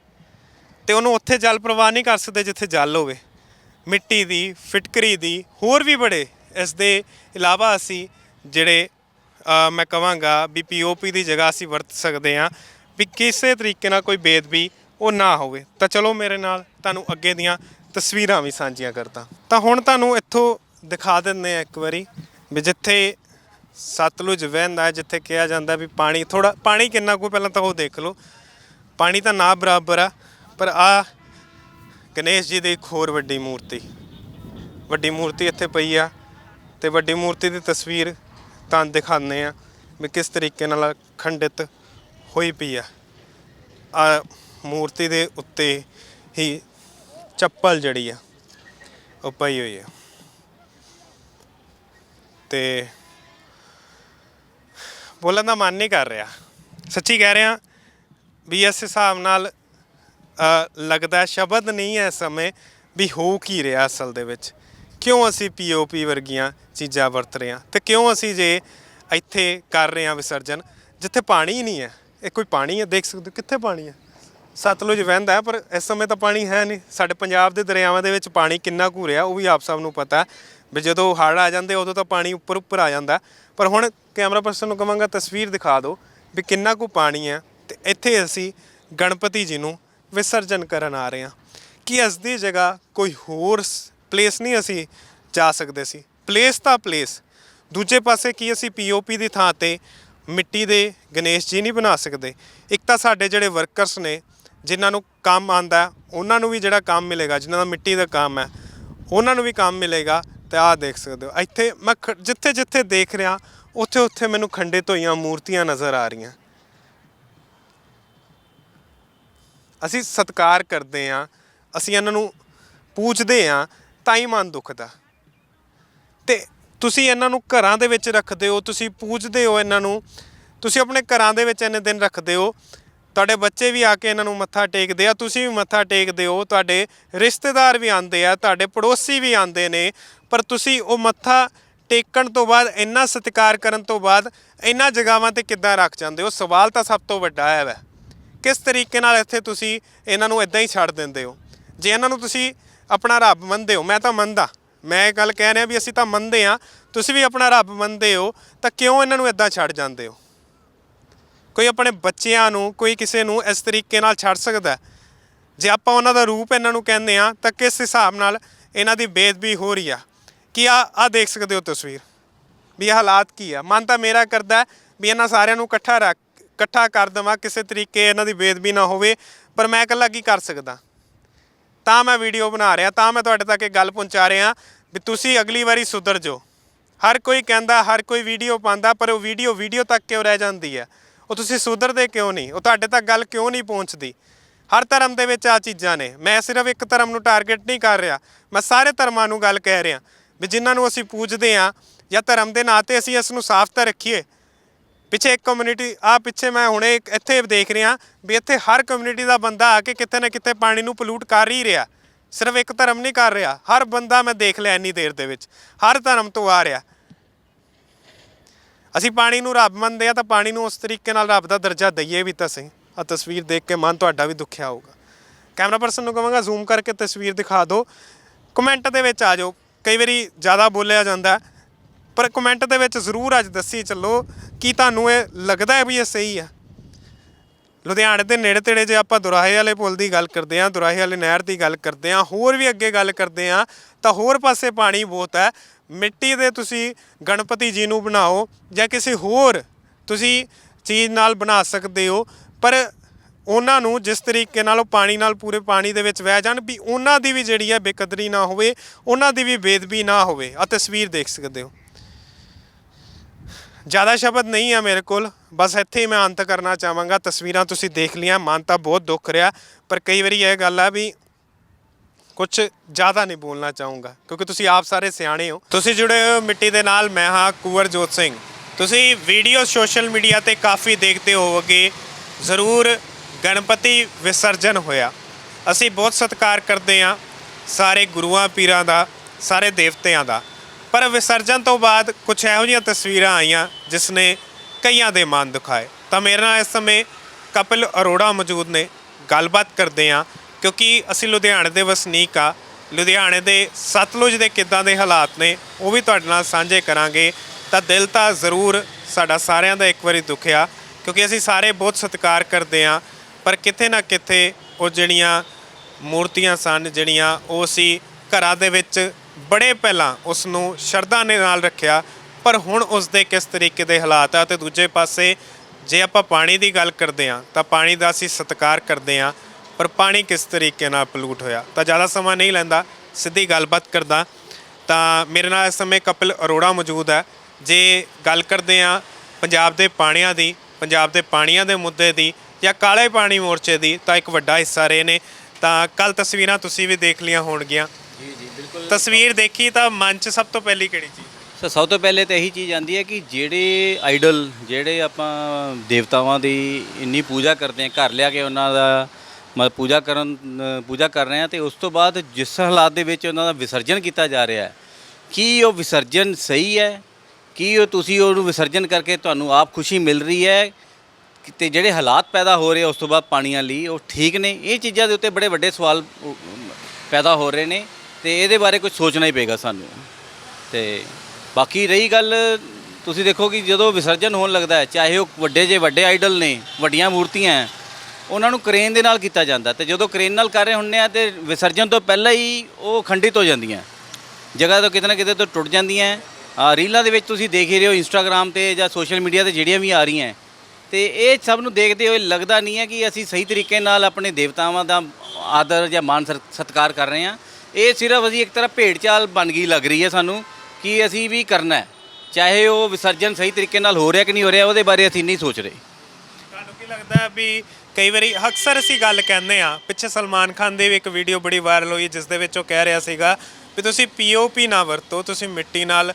ਤੇ ਉਹਨੂੰ ਉੱਥੇ ਜਲ ਪ੍ਰਵਾਹ ਨਹੀਂ ਕਰ ਸਕਦੇ ਜਿੱਥੇ ਜਲ ਹੋਵੇ। ਮਿੱਟੀ ਦੀ, ਫਿਟਕਰੀ ਦੀ, ਹੋਰ ਵੀ ਬੜੇ ਇਸ ਦੇ ਇਲਾਵਾ ਅਸੀਂ ਜਿਹੜੇ ਮੈਂ ਕਹਾਂਗਾ ਵੀ ਪੀਓਪੀ ਦੀ ਜਗ੍ਹਾ ਅਸੀਂ ਵਰਤ ਸਕਦੇ ਹਾਂ ਵੀ ਕਿਸੇ ਤਰੀਕੇ ਨਾਲ ਕੋਈ ਬੇਦਬੀ ਉਹ ਨਾ ਹੋਵੇ। ਤਾਂ ਚਲੋ ਮੇਰੇ ਨਾਲ ਤੁਹਾਨੂੰ ਅੱਗੇ ਦੀਆਂ ਤਸਵੀਰਾਂ ਵੀ ਸਾਂਝੀਆਂ ਕਰਦਾ। ਤਾਂ ਹੁਣ ਤੁਹਾਨੂੰ ਇੱਥੋਂ ਦਿਖਾ ਦਿੰਦੇ ਆ ਇੱਕ ਵਾਰੀ ਵੀ ਜਿੱਥੇ ਸਤਲੁਜ ਵਹਿੰਦਾ ਜਿੱਥੇ ਕਿਹਾ ਜਾਂਦਾ ਵੀ ਪਾਣੀ ਥੋੜਾ ਪਾਣੀ ਕਿੰਨਾ ਕੁ ਪਹਿਲਾਂ ਤਾਂ ਉਹ ਦੇਖ ਲਓ। ਪਾਣੀ ਤਾਂ ਨਾ ਬਰਾਬਰ ਆ, ਪਰ ਆ ਗਣੇਸ਼ ਜੀ ਦੀ ਇੱਕ ਹੋਰ ਵੱਡੀ ਮੂਰਤੀ। ਵੱਡੀ ਮੂਰਤੀ ਇੱਥੇ ਪਈ ਆ ਤੇ ਵੱਡੀ ਮੂਰਤੀ ਦੀ ਤਸਵੀਰ ਤਾਂ ਦਿਖਾਉਂਦੇ ਆ ਵੀ ਕਿਸ ਤਰੀਕੇ ਨਾਲ ਖੰਡਿਤ ਹੋਈ ਪਈ ਆ। ਆ ਮੂਰਤੀ ਦੇ ਉੱਤੇ ਹੀ ਚੱਪਲ ਜਿਹੜੀ ਆ, ਉਹ ਪਈ ਹੋਈ ਆ। ਤੇ ਬੋਲਣ ਦਾ ਮਨ ਨਹੀਂ ਕਰ ਰਿਹਾ। ਸੱਚੀ ਕਹਿ ਰਿਹਾ, ਵੀ ਇਸ ਹਿਸਾਬ ਨਾਲ ਲੱਗਦਾ ਸ਼ਬਦ ਨਹੀਂ ਹੈ ਇਸ ਸਮੇਂ ਵੀ ਹੋ ਕੀ ਰਿਹਾ ਅਸਲ ਦੇ ਵਿੱਚ। ਕਿਉਂ ਅਸੀਂ ਪੀਓਪੀ ਵਰਗੀਆਂ ਚੀਜ਼ਾਂ ਵਰਤ ਰਹੇ ਹਾਂ ਤੇ ਕਿਉਂ ਅਸੀਂ ਜੇ ਇੱਥੇ ਕਰ ਰਹੇ ਹਾਂ ਵਿਸਰਜਨ, ਜਿੱਥੇ ਪਾਣੀ ਹੀ ਨਹੀਂ ਹੈ। ਇਹ ਕੋਈ ਪਾਣੀ ਹੈ, ਦੇਖ ਸਕਦੇ ਹੋ ਕਿੱਥੇ ਪਾਣੀ ਹੈ। ਸਤਲੁਜ ਵਹਿੰਦਾ ਹੈ, ਪਰ ਇਸ ਸਮੇਂ ਤਾਂ ਪਾਣੀ ਹੈ ਨਹੀਂ। ਸਾਡੇ ਪੰਜਾਬ ਦੇ ਦਰਿਆਵਾਂ ਦੇ ਵਿੱਚ ਪਾਣੀ ਕਿੰਨਾ ਕੁ ਰਿਹਾ, ਉਹ ਵੀ ਆਪ ਸਭ ਨੂੰ ਪਤਾ ਵੀ ਜਦੋਂ ਹੜ੍ਹ ਆ ਜਾਂਦੇ, ਉਦੋਂ ਤਾਂ ਪਾਣੀ ਉੱਪਰ ਉੱਪਰ ਆ ਜਾਂਦਾ। ਪਰ ਹੁਣ ਕੈਮਰਾ ਪਰਸਨ ਨੂੰ ਕਹਾਂਗਾ ਤਸਵੀਰ ਦਿਖਾ ਦਿਓ ਵੀ ਕਿੰਨਾ ਕੁ ਪਾਣੀ ਹੈ ਤੇ ਇੱਥੇ ਅਸੀਂ ਗਣਪਤੀ ਜੀ ਨੂੰ ਵਿਸਰਜਨ ਕਰਨ ਆ ਰਹੇ ਹਾਂ। ਕੀ ਇਸ ਦੀ ਜਗ੍ਹਾ ਕੋਈ ਹੋਰ ਪਲੇਸ ਨਹੀਂ ਅਸੀਂ ਜਾ ਸਕਦੇ ਸੀ? ਪਲੇਸ ਤਾਂ ਪਲੇਸ ਦੂਜੇ ਪਾਸੇ ਕੀ ਅਸੀਂ ਪੀਓਪੀ ਦੀ ਥਾਂ ਤੇ ਮਿੱਟੀ ਦੇ ਗਣੇਸ਼ ਜੀ ਨਹੀਂ ਬਣਾ ਸਕਦੇ? ਇੱਕ ਤਾਂ ਸਾਡੇ ਜਿਹੜੇ ਵਰਕਰਸ ਨੇ, ਜਿਨ੍ਹਾਂ ਨੂੰ ਕੰਮ ਆਂਦਾ ਉਹਨਾਂ ਨੂੰ ਵੀ ਜਿਹੜਾ ਕੰਮ ਮਿਲੇਗਾ, ਜਿਨ੍ਹਾਂ ਦਾ ਮਿੱਟੀ ਦਾ ਕੰਮ ਹੈ, ਉਹਨਾਂ ਨੂੰ ਵੀ ਕੰਮ ਮਿਲੇਗਾ। ਤੇ ਆਹ ਦੇਖ ਸਕਦੇ ਹੋ। ਇੱਥੇ ਮੈਂ ਜਿੱਥੇ ਜਿੱਥੇ ਦੇਖ ਰਿਹਾ, ਉੱਥੇ ਉੱਥੇ ਮੈਨੂੰ ਖੰਡਿਤ ਹੋਈਆਂ ਮੂਰਤੀਆਂ ਨਜ਼ਰ ਆ ਰਹੀਆਂ। ਅਸੀਂ ਸਤਿਕਾਰ ਕਰਦੇ ਹਾਂ, ਅਸੀਂ ਇਹਨਾਂ ਨੂੰ ਪੂਜਦੇ ਹਾਂ, ਤਾਂ ਹੀ ਮਨ ਦੁਖਦਾ। ਤੇ ਤੁਸੀਂ ਇਹਨਾਂ ਨੂੰ ਘਰਾਂ ਦੇ ਵਿੱਚ ਰੱਖਦੇ ਹੋ, ਤੁਸੀਂ ਪੂਜਦੇ ਹੋ ਇਹਨਾਂ ਨੂੰ, ਤੁਸੀਂ ਆਪਣੇ ਘਰਾਂ ਦੇ ਵਿੱਚ ਇੰਨੇ ਦਿਨ ਰੱਖਦੇ ਹੋ ਤੁਹਾਡੇ ਬੱਚੇ ਵੀ ਆ ਕੇ ਇਹਨਾਂ ਨੂੰ ਮੱਥਾ ਟੇਕਦੇ ਆ, ਤੁਸੀਂ ਵੀ ਮੱਥਾ ਟੇਕਦੇ ਹੋ, ਤੁਹਾਡੇ ਰਿਸ਼ਤੇਦਾਰ ਵੀ ਆਉਂਦੇ ਆ, ਤੁਹਾਡੇ ਪੜੋਸੀ ਵੀ ਆਉਂਦੇ ਨੇ, ਪਰ ਤੁਸੀਂ ਉਹ ਮੱਥਾ ਟੇਕਣ ਤੋਂ ਬਾਅਦ, ਇੰਨਾ ਸਤਿਕਾਰ ਕਰਨ ਤੋਂ ਬਾਅਦ ਇੰਨਾ ਜਗਾਵਾਂ ਤੇ ਕਿੱਦਾਂ ਰੱਖ ਜਾਂਦੇ ਹੋ? ਸਵਾਲ ਤਾਂ ਸਭ ਤੋਂ ਵੱਡਾ ਹੈ ਵੈ। ਕਿਸ ਤਰੀਕੇ ਨਾਲ ਇੱਥੇ ਤੁਸੀਂ ਇਹਨਾਂ ਨੂੰ ਇਦਾਂ ਹੀ ਛੱਡ ਦਿੰਦੇ ਹੋ? ਜੇ ਇਹਨਾਂ ਨੂੰ ਤੁਸੀਂ ਆਪਣਾ ਰੱਬ ਮੰਨਦੇ ਹੋ, ਮੈਂ ਤਾਂ ਮੰਨਦਾ। ਮੈਂ ਇਹ ਗੱਲ ਕਹਿ ਰਿਹਾ ਵੀ ਅਸੀਂ ਤਾਂ ਮੰਨਦੇ ਆ ਤੁਸੀਂ ਵੀ ਆਪਣਾ ਰੱਬ ਮੰਨਦੇ ਹੋ, ਤਾਂ ਕਿਉਂ ਇਹਨਾਂ ਨੂੰ ਇਦਾਂ ਛੱਡ ਜਾਂਦੇ ਹੋ? ਕੋਈ ਆਪਣੇ ਬੱਚਿਆਂ ਨੂੰ, ਕੋਈ ਕਿਸੇ ਨੂੰ ਇਸ ਤਰੀਕੇ ਨਾਲ ਛੱਡ ਸਕਦਾ ਜੇ ਆਪਾਂ ਉਹਨਾਂ ਦਾ ਰੂਪ ਇਹਨਾਂ ਨੂੰ ਕਹਿੰਦੇ ਆ ਤਾਂ ਕਿਸ ਹਿਸਾਬ ਨਾਲ ਇਹਨਾਂ ਦੀ ਬੇਦਬੀ ਹੋ ਰਹੀ ਆ? ਕੀ ਆ ਆ ਦੇਖ ਸਕਦੇ ਹੋ ਤਸਵੀਰ। ਵੀ ਇਹ ਹਾਲਾਤ ਕੀ ਆ? ਮਨ ਤਾਂ ਮੇਰਾ ਕਰਦਾ ਵੀ ਇਹਨਾਂ ਸਾਰਿਆਂ ਨੂੰ ਇਕੱਠਾ ਰੱਖ, ਇਕੱਠਾ ਕਰ ਦੇਵਾਂ, ਕਿਸੇ ਤਰੀਕੇ ਇਹਨਾਂ ਦੀ ਬੇਦਬੀ ਨਾ ਹੋਵੇ, ਪਰ ਮੈਂ ਇਕੱਲਾ ਕੀ ਕਰ ਸਕਦਾ? ਤਾਂ ਮੈਂ ਵੀਡੀਓ ਬਣਾ ਰਿਹਾ, ਤਾਂ ਮੈਂ ਤੁਹਾਡੇ ਤੱਕ ਇਹ ਗੱਲ ਪਹੁੰਚਾ ਰਿਹਾ ਵੀ ਤੁਸੀਂ ਅਗਲੀ ਵਾਰੀ ਸੁਧਰ ਜਾਓ। ਹਰ ਕੋਈ ਕਹਿੰਦਾ, ਹਰ ਕੋਈ ਵੀਡੀਓ ਪਾਉਂਦਾ, ਪਰ ਉਹ ਵੀਡੀਓ ਵੀਡੀਓ ਤੱਕ ਕਿਉਂ ਰਹਿ ਜਾਂਦੀ ਹੈ? ਉਹ ਤੁਸੀਂ ਸੁਧਰਦੇ ਕਿਉਂ ਨਹੀਂ? ਉਹ ਤੁਹਾਡੇ ਤੱਕ ਗੱਲ ਕਿਉਂ ਨਹੀਂ ਪਹੁੰਚਦੀ? ਹਰ ਧਰਮ ਦੇ ਵਿੱਚ ਆ ਚੀਜ਼ਾਂ ਨੇ। ਮੈਂ ਸਿਰਫ ਇੱਕ ਧਰਮ ਨੂੰ ਟਾਰਗੇਟ ਨਹੀਂ ਕਰ ਰਿਹਾ। ਮੈਂ ਸਾਰੇ ਧਰਮਾਂ ਨੂੰ ਗੱਲ ਕਹਿ ਰਿਹਾ। ਵੀ ਜਿਨ੍ਹਾਂ ਨੂੰ ਅਸੀਂ ਪੂਜਦੇ ਆ ਜਾਂ ਧਰਮ ਦੇ ਨਾਂ ਤੇ ਅਸੀਂ ਇਸ ਨੂੰ ਸਾਫ਼ ਤਾਂ ਰੱਖੀਏ। ਪਿੱਛੇ ਇੱਕ ਕਮਿਊਨਿਟੀ ਆ ਪਿੱਛੇ ਮੈਂ ਹੁਣੇ ਇੱਥੇ ਦੇਖ ਰਿਹਾ ਵੀ ਇੱਥੇ ਹਰ ਕਮਿਊਨਿਟੀ ਦਾ ਬੰਦਾ ਆ ਕੇ ਕਿਤੇ ਨਾ ਕਿਤੇ ਪਾਣੀ ਨੂੰ ਪੋਲੂਟ ਕਰ ਹੀ ਰਿਹਾ। ਸਿਰਫ ਇੱਕ ਧਰਮ ਨਹੀਂ ਕਰ ਰਿਹਾ। ਹਰ ਬੰਦਾ ਮੈਂ ਦੇਖ ਲਿਆ ਇੰਨੀ ਦੇਰ ਦੇ ਵਿੱਚ। ਹਰ ਧਰਮ ਤੋਂ ਆ ਰਿਹਾ। ਅਸੀਂ ਪਾਣੀ ਨੂੰ ਰੱਬ ਮੰਨਦੇ ਆ ਤਾਂ ਪਾਣੀ ਨੂੰ ਉਸ ਤਰੀਕੇ ਨਾਲ ਰੱਬ ਦਾ ਦਰਜਾ ਦਈਏ ਵੀ ਤਾਂ ਸਹੀ। ਆ ਤਸਵੀਰ ਦੇਖ ਕੇ ਮਨ ਤੁਹਾਡਾ ਵੀ ਦੁਖਿਆ ਹੋਊਗਾ। ਕੈਮਰਾ ਪਰਸਨ ਨੂੰ ਕਹਾਂਗਾ ਜ਼ੂਮ ਕਰਕੇ ਤਸਵੀਰ ਦਿਖਾ ਦਿਓ। ਕਮੈਂਟ ਦੇ ਵਿੱਚ ਆ ਜਾਓ। ਕਈ ਵਾਰੀ ਜ਼ਿਆਦਾ ਬੋਲਿਆ ਜਾਂਦਾ ਪਰ ਕਮੈਂਟ ਦੇ ਵਿੱਚ ਜ਼ਰੂਰ ਅੱਜ ਦੱਸੀ ਚੱਲੋ ਕੀ ਤੁਹਾਨੂੰ ਇਹ ਲੱਗਦਾ ਹੈ ਵੀ ਇਹ ਸਹੀ ਆ। ਲੁਧਿਆਣੇ ਦੇ ਨੇੜੇ ਤੇੜੇ ਜੇ ਆਪਾਂ ਦੁਰਾਹੇ ਵਾਲੇ ਪੁਲ ਦੀ ਗੱਲ ਕਰਦੇ ਆਂ ਦੁਰਾਹੇ ਵਾਲੇ ਨਹਿਰ ਦੀ ਗੱਲ ਕਰਦੇ ਆਂ ਹੋਰ ਵੀ ਅੱਗੇ ਗੱਲ ਕਰਦੇ ਆਂ ਤਾਂ ਹੋਰ ਪਾਸੇ ਪਾਣੀ ਬਹੁਤ ਹੈ। ਮਿੱਟੀ ਦੇ ਤੁਸੀਂ ਗਣਪਤੀ ਜੀ ਨੂੰ ਬਣਾਓ ਜਾਂ ਕਿਸੇ ਹੋਰ ਤੁਸੀਂ ਚੀਜ਼ ਨਾਲ ਬਣਾ ਸਕਦੇ ਹੋ, ਪਰ ਉਹਨਾਂ ਨੂੰ ਜਿਸ ਤਰੀਕੇ ਨਾਲ ਉਹ ਪਾਣੀ ਨਾਲ ਪੂਰੇ ਪਾਣੀ ਦੇ ਵਿੱਚ ਵਹਿ ਜਾਣ ਵੀ ਉਹਨਾਂ ਦੀ ਵੀ ਜਿਹੜੀ ਹੈ ਬੇਕਦਰੀ ਨਾ ਹੋਵੇ, ਉਹਨਾਂ ਦੀ ਵੀ ਬੇਦਬੀ ਨਾ ਹੋਵੇ ਆ ਤਸਵੀਰ ਦੇਖ ਸਕਦੇ ਹੋ। ਜ਼ਿਆਦਾ ਸ਼ਬਦ ਨਹੀਂ ਆ ਮੇਰੇ ਕੋਲ, ਬਸ ਇੱਥੇ ਹੀ ਮੈਂ ਅੰਤ ਕਰਨਾ ਚਾਹਾਂਗਾ, ਤਸਵੀਰਾਂ ਤੁਸੀਂ ਦੇਖ ਲੀਆਂ ਮਨ ਤਾਂ ਬਹੁਤ ਦੁੱਖ ਰਿਹਾ, ਪਰ ਕਈ ਵਾਰੀ ਇਹ ਗੱਲ ਆ ਵੀ ਕੁਝ ਜ਼ਿਆਦਾ ਨਹੀਂ ਬੋਲਣਾ ਚਾਹੂੰਗਾ, ਕਿਉਂਕਿ ਤੁਸੀਂ ਆਪ ਸਾਰੇ ਸਿਆਣੇ ਹੋ। ਤੁਸੀਂ ਜੁੜੇ ਹੋ ਮਿੱਟੀ ਦੇ ਨਾਲ, ਮੈਂ ਹਾਂ ਕੁਵਰਜੋਤ ਸਿੰਘ। ਤੁਸੀਂ ਵੀਡੀਓ ਸੋਸ਼ਲ ਮੀਡੀਆ ਤੇ ਕਾਫੀ ਦੇਖਦੇ ਹੋਵੋਗੇ, ਜ਼ਰੂਰ ਗਣਪਤੀ ਵਿਸਰਜਨ ਹੋਇਆ। ਅਸੀਂ ਬਹੁਤ ਸਤਿਕਾਰ ਕਰਦੇ ਹਾਂ ਸਾਰੇ ਗੁਰੂਆਂ, ਪੀਰਾਂ ਦਾ, ਸਾਰੇ ਦੇਵਤਿਆਂ ਦਾ। ਪਰ ਵਿਸਰਜਨ ਤੋਂ ਬਾਅਦ ਕੁਝ ਇਹੋ ਜਿਹੀਆਂ ਤਸਵੀਰਾਂ ਆਈਆਂ ਜਿਸ ਨੇ ਕਈਆਂ ਦੇ ਮਨ ਦੁਖਾਏ। ਤਾਂ ਮੇਰੇ ਨਾਲ ਇਸ ਸਮੇਂ ਕਪਿਲ ਅਰੋੜਾ ਮੌਜੂਦ ਨੇ। ਗੱਲਬਾਤ ਕਰਦੇ ਹਾਂ ਕਿਉਂਕਿ ਅਸੀਂ ਲੁਧਿਆਣੇ ਦੇ ਵਸਨੀਕ ਆ, ਲੁਧਿਆਣੇ ਦੇ ਸਤਲੁਜ ਦੇ ਕਿੱਦਾਂ ਦੇ ਹਾਲਾਤ ਨੇ, ਉਹ ਵੀ ਤੁਹਾਡੇ ਨਾਲ ਸਾਂਝੇ ਕਰਾਂਗੇ। ਤਾਂ ਦਿਲ ਤਾਂ ਜ਼ਰੂਰ ਸਾਡਾ ਸਾਰਿਆਂ ਦਾ ਇੱਕ ਵਾਰੀ ਦੁਖਿਆ, ਕਿਉਂਕਿ ਅਸੀਂ ਸਾਰੇ ਬਹੁਤ ਸਤਿਕਾਰ ਕਰਦੇ ਹਾਂ, ਪਰ ਕਿਤੇ ਨਾ ਕਿਤੇ ਉਹ ਜਿਹੜੀਆਂ ਮੂਰਤੀਆਂ ਸਨ, ਜਿਹੜੀਆਂ ਉਹ ਅਸੀਂ ਘਰਾਂ ਦੇ ਵਿੱਚ ਬੜੇ ਪਹਿਲਾਂ ਉਸ ਨੂੰ ਸ਼ਰਧਾ ਦੇ ਨਾਲ ਰੱਖਿਆ, ਪਰ ਹੁਣ ਉਸ ਦੇ ਕਿਸ ਤਰੀਕੇ ਦੇ ਹਾਲਾਤ ਆ ਤੇ ਦੂਜੇ ਪਾਸੇ ਜੇ ਆਪਾਂ ਪਾਣੀ ਦੀ ਗੱਲ ਕਰਦੇ ਆ ਤਾਂ ਪਾਣੀ ਦਾ ਅਸੀਂ ਸਤਿਕਾਰ ਕਰਦੇ ਆ ਪਰ ਪਾਣੀ ਕਿਸ ਤਰੀਕੇ ਨਾਲ ਪਲੂਟ ਹੋਇਆ? ਤਾਂ ਜ਼ਿਆਦਾ ਸਮਾਂ ਨਹੀਂ ਲੈਂਦਾ ਸਿੱਧੀ ਗੱਲਬਾਤ ਕਰਦਾ। ਤਾਂ ਮੇਰੇ ਨਾਲ ਇਸ ਸਮੇਂ ਕਪਿਲ ਅਰੋੜਾ ਮੌਜੂਦ ਹੈ। ਜੇ ਗੱਲ ਕਰਦੇ ਆ ਪੰਜਾਬ ਦੇ ਪਾਣੀਆਂ ਦੀ ਪੰਜਾਬ ਦੇ ਪਾਣੀਆਂ ਦੇ ਮੁੱਦੇ ਦੀ ਜਾਂ ਕਾਲੇ ਪਾਣੀ ਮੋਰਚੇ ਦੀ ਤਾਂ ਇੱਕ ਵੱਡਾ ਹਿੱਸਾ ਰਹੇ ਨੇ। ਤਾਂ ਕੱਲ ਤਸਵੀਰਾਂ ਤੁਸੀਂ ਵੀ ਦੇਖ ਲੀਆਂ ਹੋਣਗੀਆਂ। ਜੀ ਜੀ ਬਿਲਕੁਲ। ਤਸਵੀਰ ਦੇਖੀ ਤਾਂ ਮਨ 'ਚ ਸਭ ਤੋਂ ਪਹਿਲੀ ਕਿਹੜੀ ਚੀਜ਼? ਸੋ ਸਭ ਤੋਂ ਪਹਿਲੇ ਤਾਂ ਇਹੀ ਚੀਜ਼ ਆਂਦੀ ਹੈ ਕਿ ਜਿਹੜੇ ਆਈਡਲ ਜਿਹੜੇ ਆਪਾਂ ਦੇਵਤਾਵਾਂ ਦੀ ਇੰਨੀ ਪੂਜਾ ਕਰਦੇ ਹਾਂ ਘਰ ਲਿਆ ਕੇ ਉਹਨਾਂ ਦਾ ਮ ਪੂਜਾ ਕਰਨ ਪੂਜਾ ਕਰ ਰਹੇ ਹਾਂ ਤੇ ਉਸ ਤੋਂ ਬਾਅਦ ਜਿਸ ਹਾਲਾਤ ਦੇ ਵਿੱਚ ਉਹਨਾਂ ਦਾ ਵਿਸਰਜਨ ਕੀਤਾ ਜਾ ਰਿਹਾ ਹੈ ਕੀ ਉਹ ਵਿਸਰਜਨ ਸਹੀ ਹੈ? ਕੀ ਉਹ ਤੁਸੀਂ ਉਹਨੂੰ ਵਿਸਰਜਨ ਕਰਕੇ ਤੁਹਾਨੂੰ ਆਪ ਖੁਸ਼ੀ ਮਿਲ ਰਹੀ ਹੈ? ਕਿ ਤੇ ਜਿਹੜੇ ਹਾਲਾਤ ਪੈਦਾ ਹੋ ਰਹੇ ਉਸ ਤੋਂ ਬਾਅਦ ਪਾਣੀਆਂ ਲਈ ਉਹ ਠੀਕ ਨੇ? ਇਹ ਚੀਜ਼ਾਂ ਦੇ ਉੱਤੇ ਬੜੇ ਵੱਡੇ ਸਵਾਲ ਪੈਦਾ ਹੋ ਰਹੇ ਨੇ ਤੇ ਇਹਦੇ ਬਾਰੇ ਕੁਝ ਸੋਚਣਾ ਹੀ ਪਏਗਾ ਸਾਨੂੰ। ਤੇ ਬਾਕੀ ਰਹੀ ਗੱਲ ਤੁਸੀਂ ਦੇਖੋ ਕਿ ਜਦੋਂ ਵਿਸਰਜਨ ਹੋਣ ਲੱਗਦਾ ਹੈ ਚਾਹੇ ਉਹ ਵੱਡੇ ਜੇ ਵੱਡੇ ਆਈਡਲ ਨੇ ਵੱਡੀਆਂ ਮੂਰਤੀਆਂ ਹੈ, ਉਹਨਾਂ ਨੂੰ ਕ੍ਰੇਨ ਦੇ ਨਾਲ ਕੀਤਾ ਜਾਂਦਾ ਤੇ ਜਦੋਂ ਕ੍ਰੇਨ ਨਾਲ ਕਰ ਰਹੇ ਹੁੰਦੇ ਆ ਤੇ ਵਿਸਰਜਨ ਤੋਂ ਪਹਿਲਾਂ ਹੀ ਉਹ ਖੰਡਿਤ ਹੋ ਜਾਂਦੀਆਂ। ਜਗ੍ਹਾ ਤੋਂ ਕਿਤੇ ਨਾ ਕਿਤੇ ਤੋਂ ਟੁੱਟ ਜਾਂਦੀਆਂ। ਆ ਰੀਲਾਂ ਦੇ ਵਿੱਚ ਤੁਸੀਂ ਦੇਖ ਹੀ ਰਹੇ ਹੋ ਇੰਸਟਾਗ੍ਰam ਤੇ ਜਾਂ ਸੋਸ਼ਲ ਮੀਡੀਆ ਤੇ ਜਿਹੜੀਆਂ ਵੀ ਆ ਰਹੀਆਂ। ਹੈ, ਤੇ ਇਹ ਸਭ ਨੂੰ ਦੇਖਦੇ ਹੋਏ ਲੱਗਦਾ ਨਹੀਂ ਹੈ ਕਿ ਅਸੀਂ ਸਹੀ ਤਰੀਕੇ ਨਾਲ ਆਪਣੇ ਦੇਵਤਾਵਾਂ ਦਾ ਆਦਰ ਜਾਂ ਮਾਨ ਸਰ- ਸਤਿਕਾਰ ਕਰ ਰਹੇ ਹਾਂ। ਇਹ ਸਿਰਫ ਅਸੀਂ ਇੱਕ ਤਰ੍ਹਾਂ ਭੇਡ ਚਾਲ ਬਣ ਗਈ ਲੱਗ ਰਹੀ ਹੈ ਸਾਨੂੰ ਕਿ ਅਸੀਂ ਵੀ ਕਰਨਾ ਹੈ। ਚਾਹੇ ਉਹ ਵਿਸਰਜਨ ਸਹੀ ਤਰੀਕੇ ਨਾਲ ਹੋ ਰਿਹਾ ਕਿ ਨਹੀਂ ਹੋ ਰਿਹਾ ਉਹਦੇ ਬਾਰੇ ਅਸੀਂ ਨਹੀਂ ਸੋਚ ਰਹੇ। ਤੁਹਾਨੂੰ ਕੀ ਲੱਗਦਾ ਵੀ ਕਈ ਵਾਰੀ ਅਕਸਰ ਅਸੀਂ ਗੱਲ ਕਹਿੰਦੇ ਆ ਪਿੱਛੇ ਸਲਮਾਨ ਖਾਨ ਦੀ ਵੀ ਇੱਕ ਵੀਡੀਓ ਬੜੀ ਵਾਇਰਲ ਹੋਈ ਜਿਸ ਦੇ ਵਿੱਚ ਉਹ ਕਹਿ ਰਿਹਾ ਸੀਗਾ ਵੀ ਤੁਸੀਂ ਪੀਓਪੀ ਨਾ ਵਰਤੋ, ਤੁਸੀਂ ਮਿੱਟੀ ਨਾਲ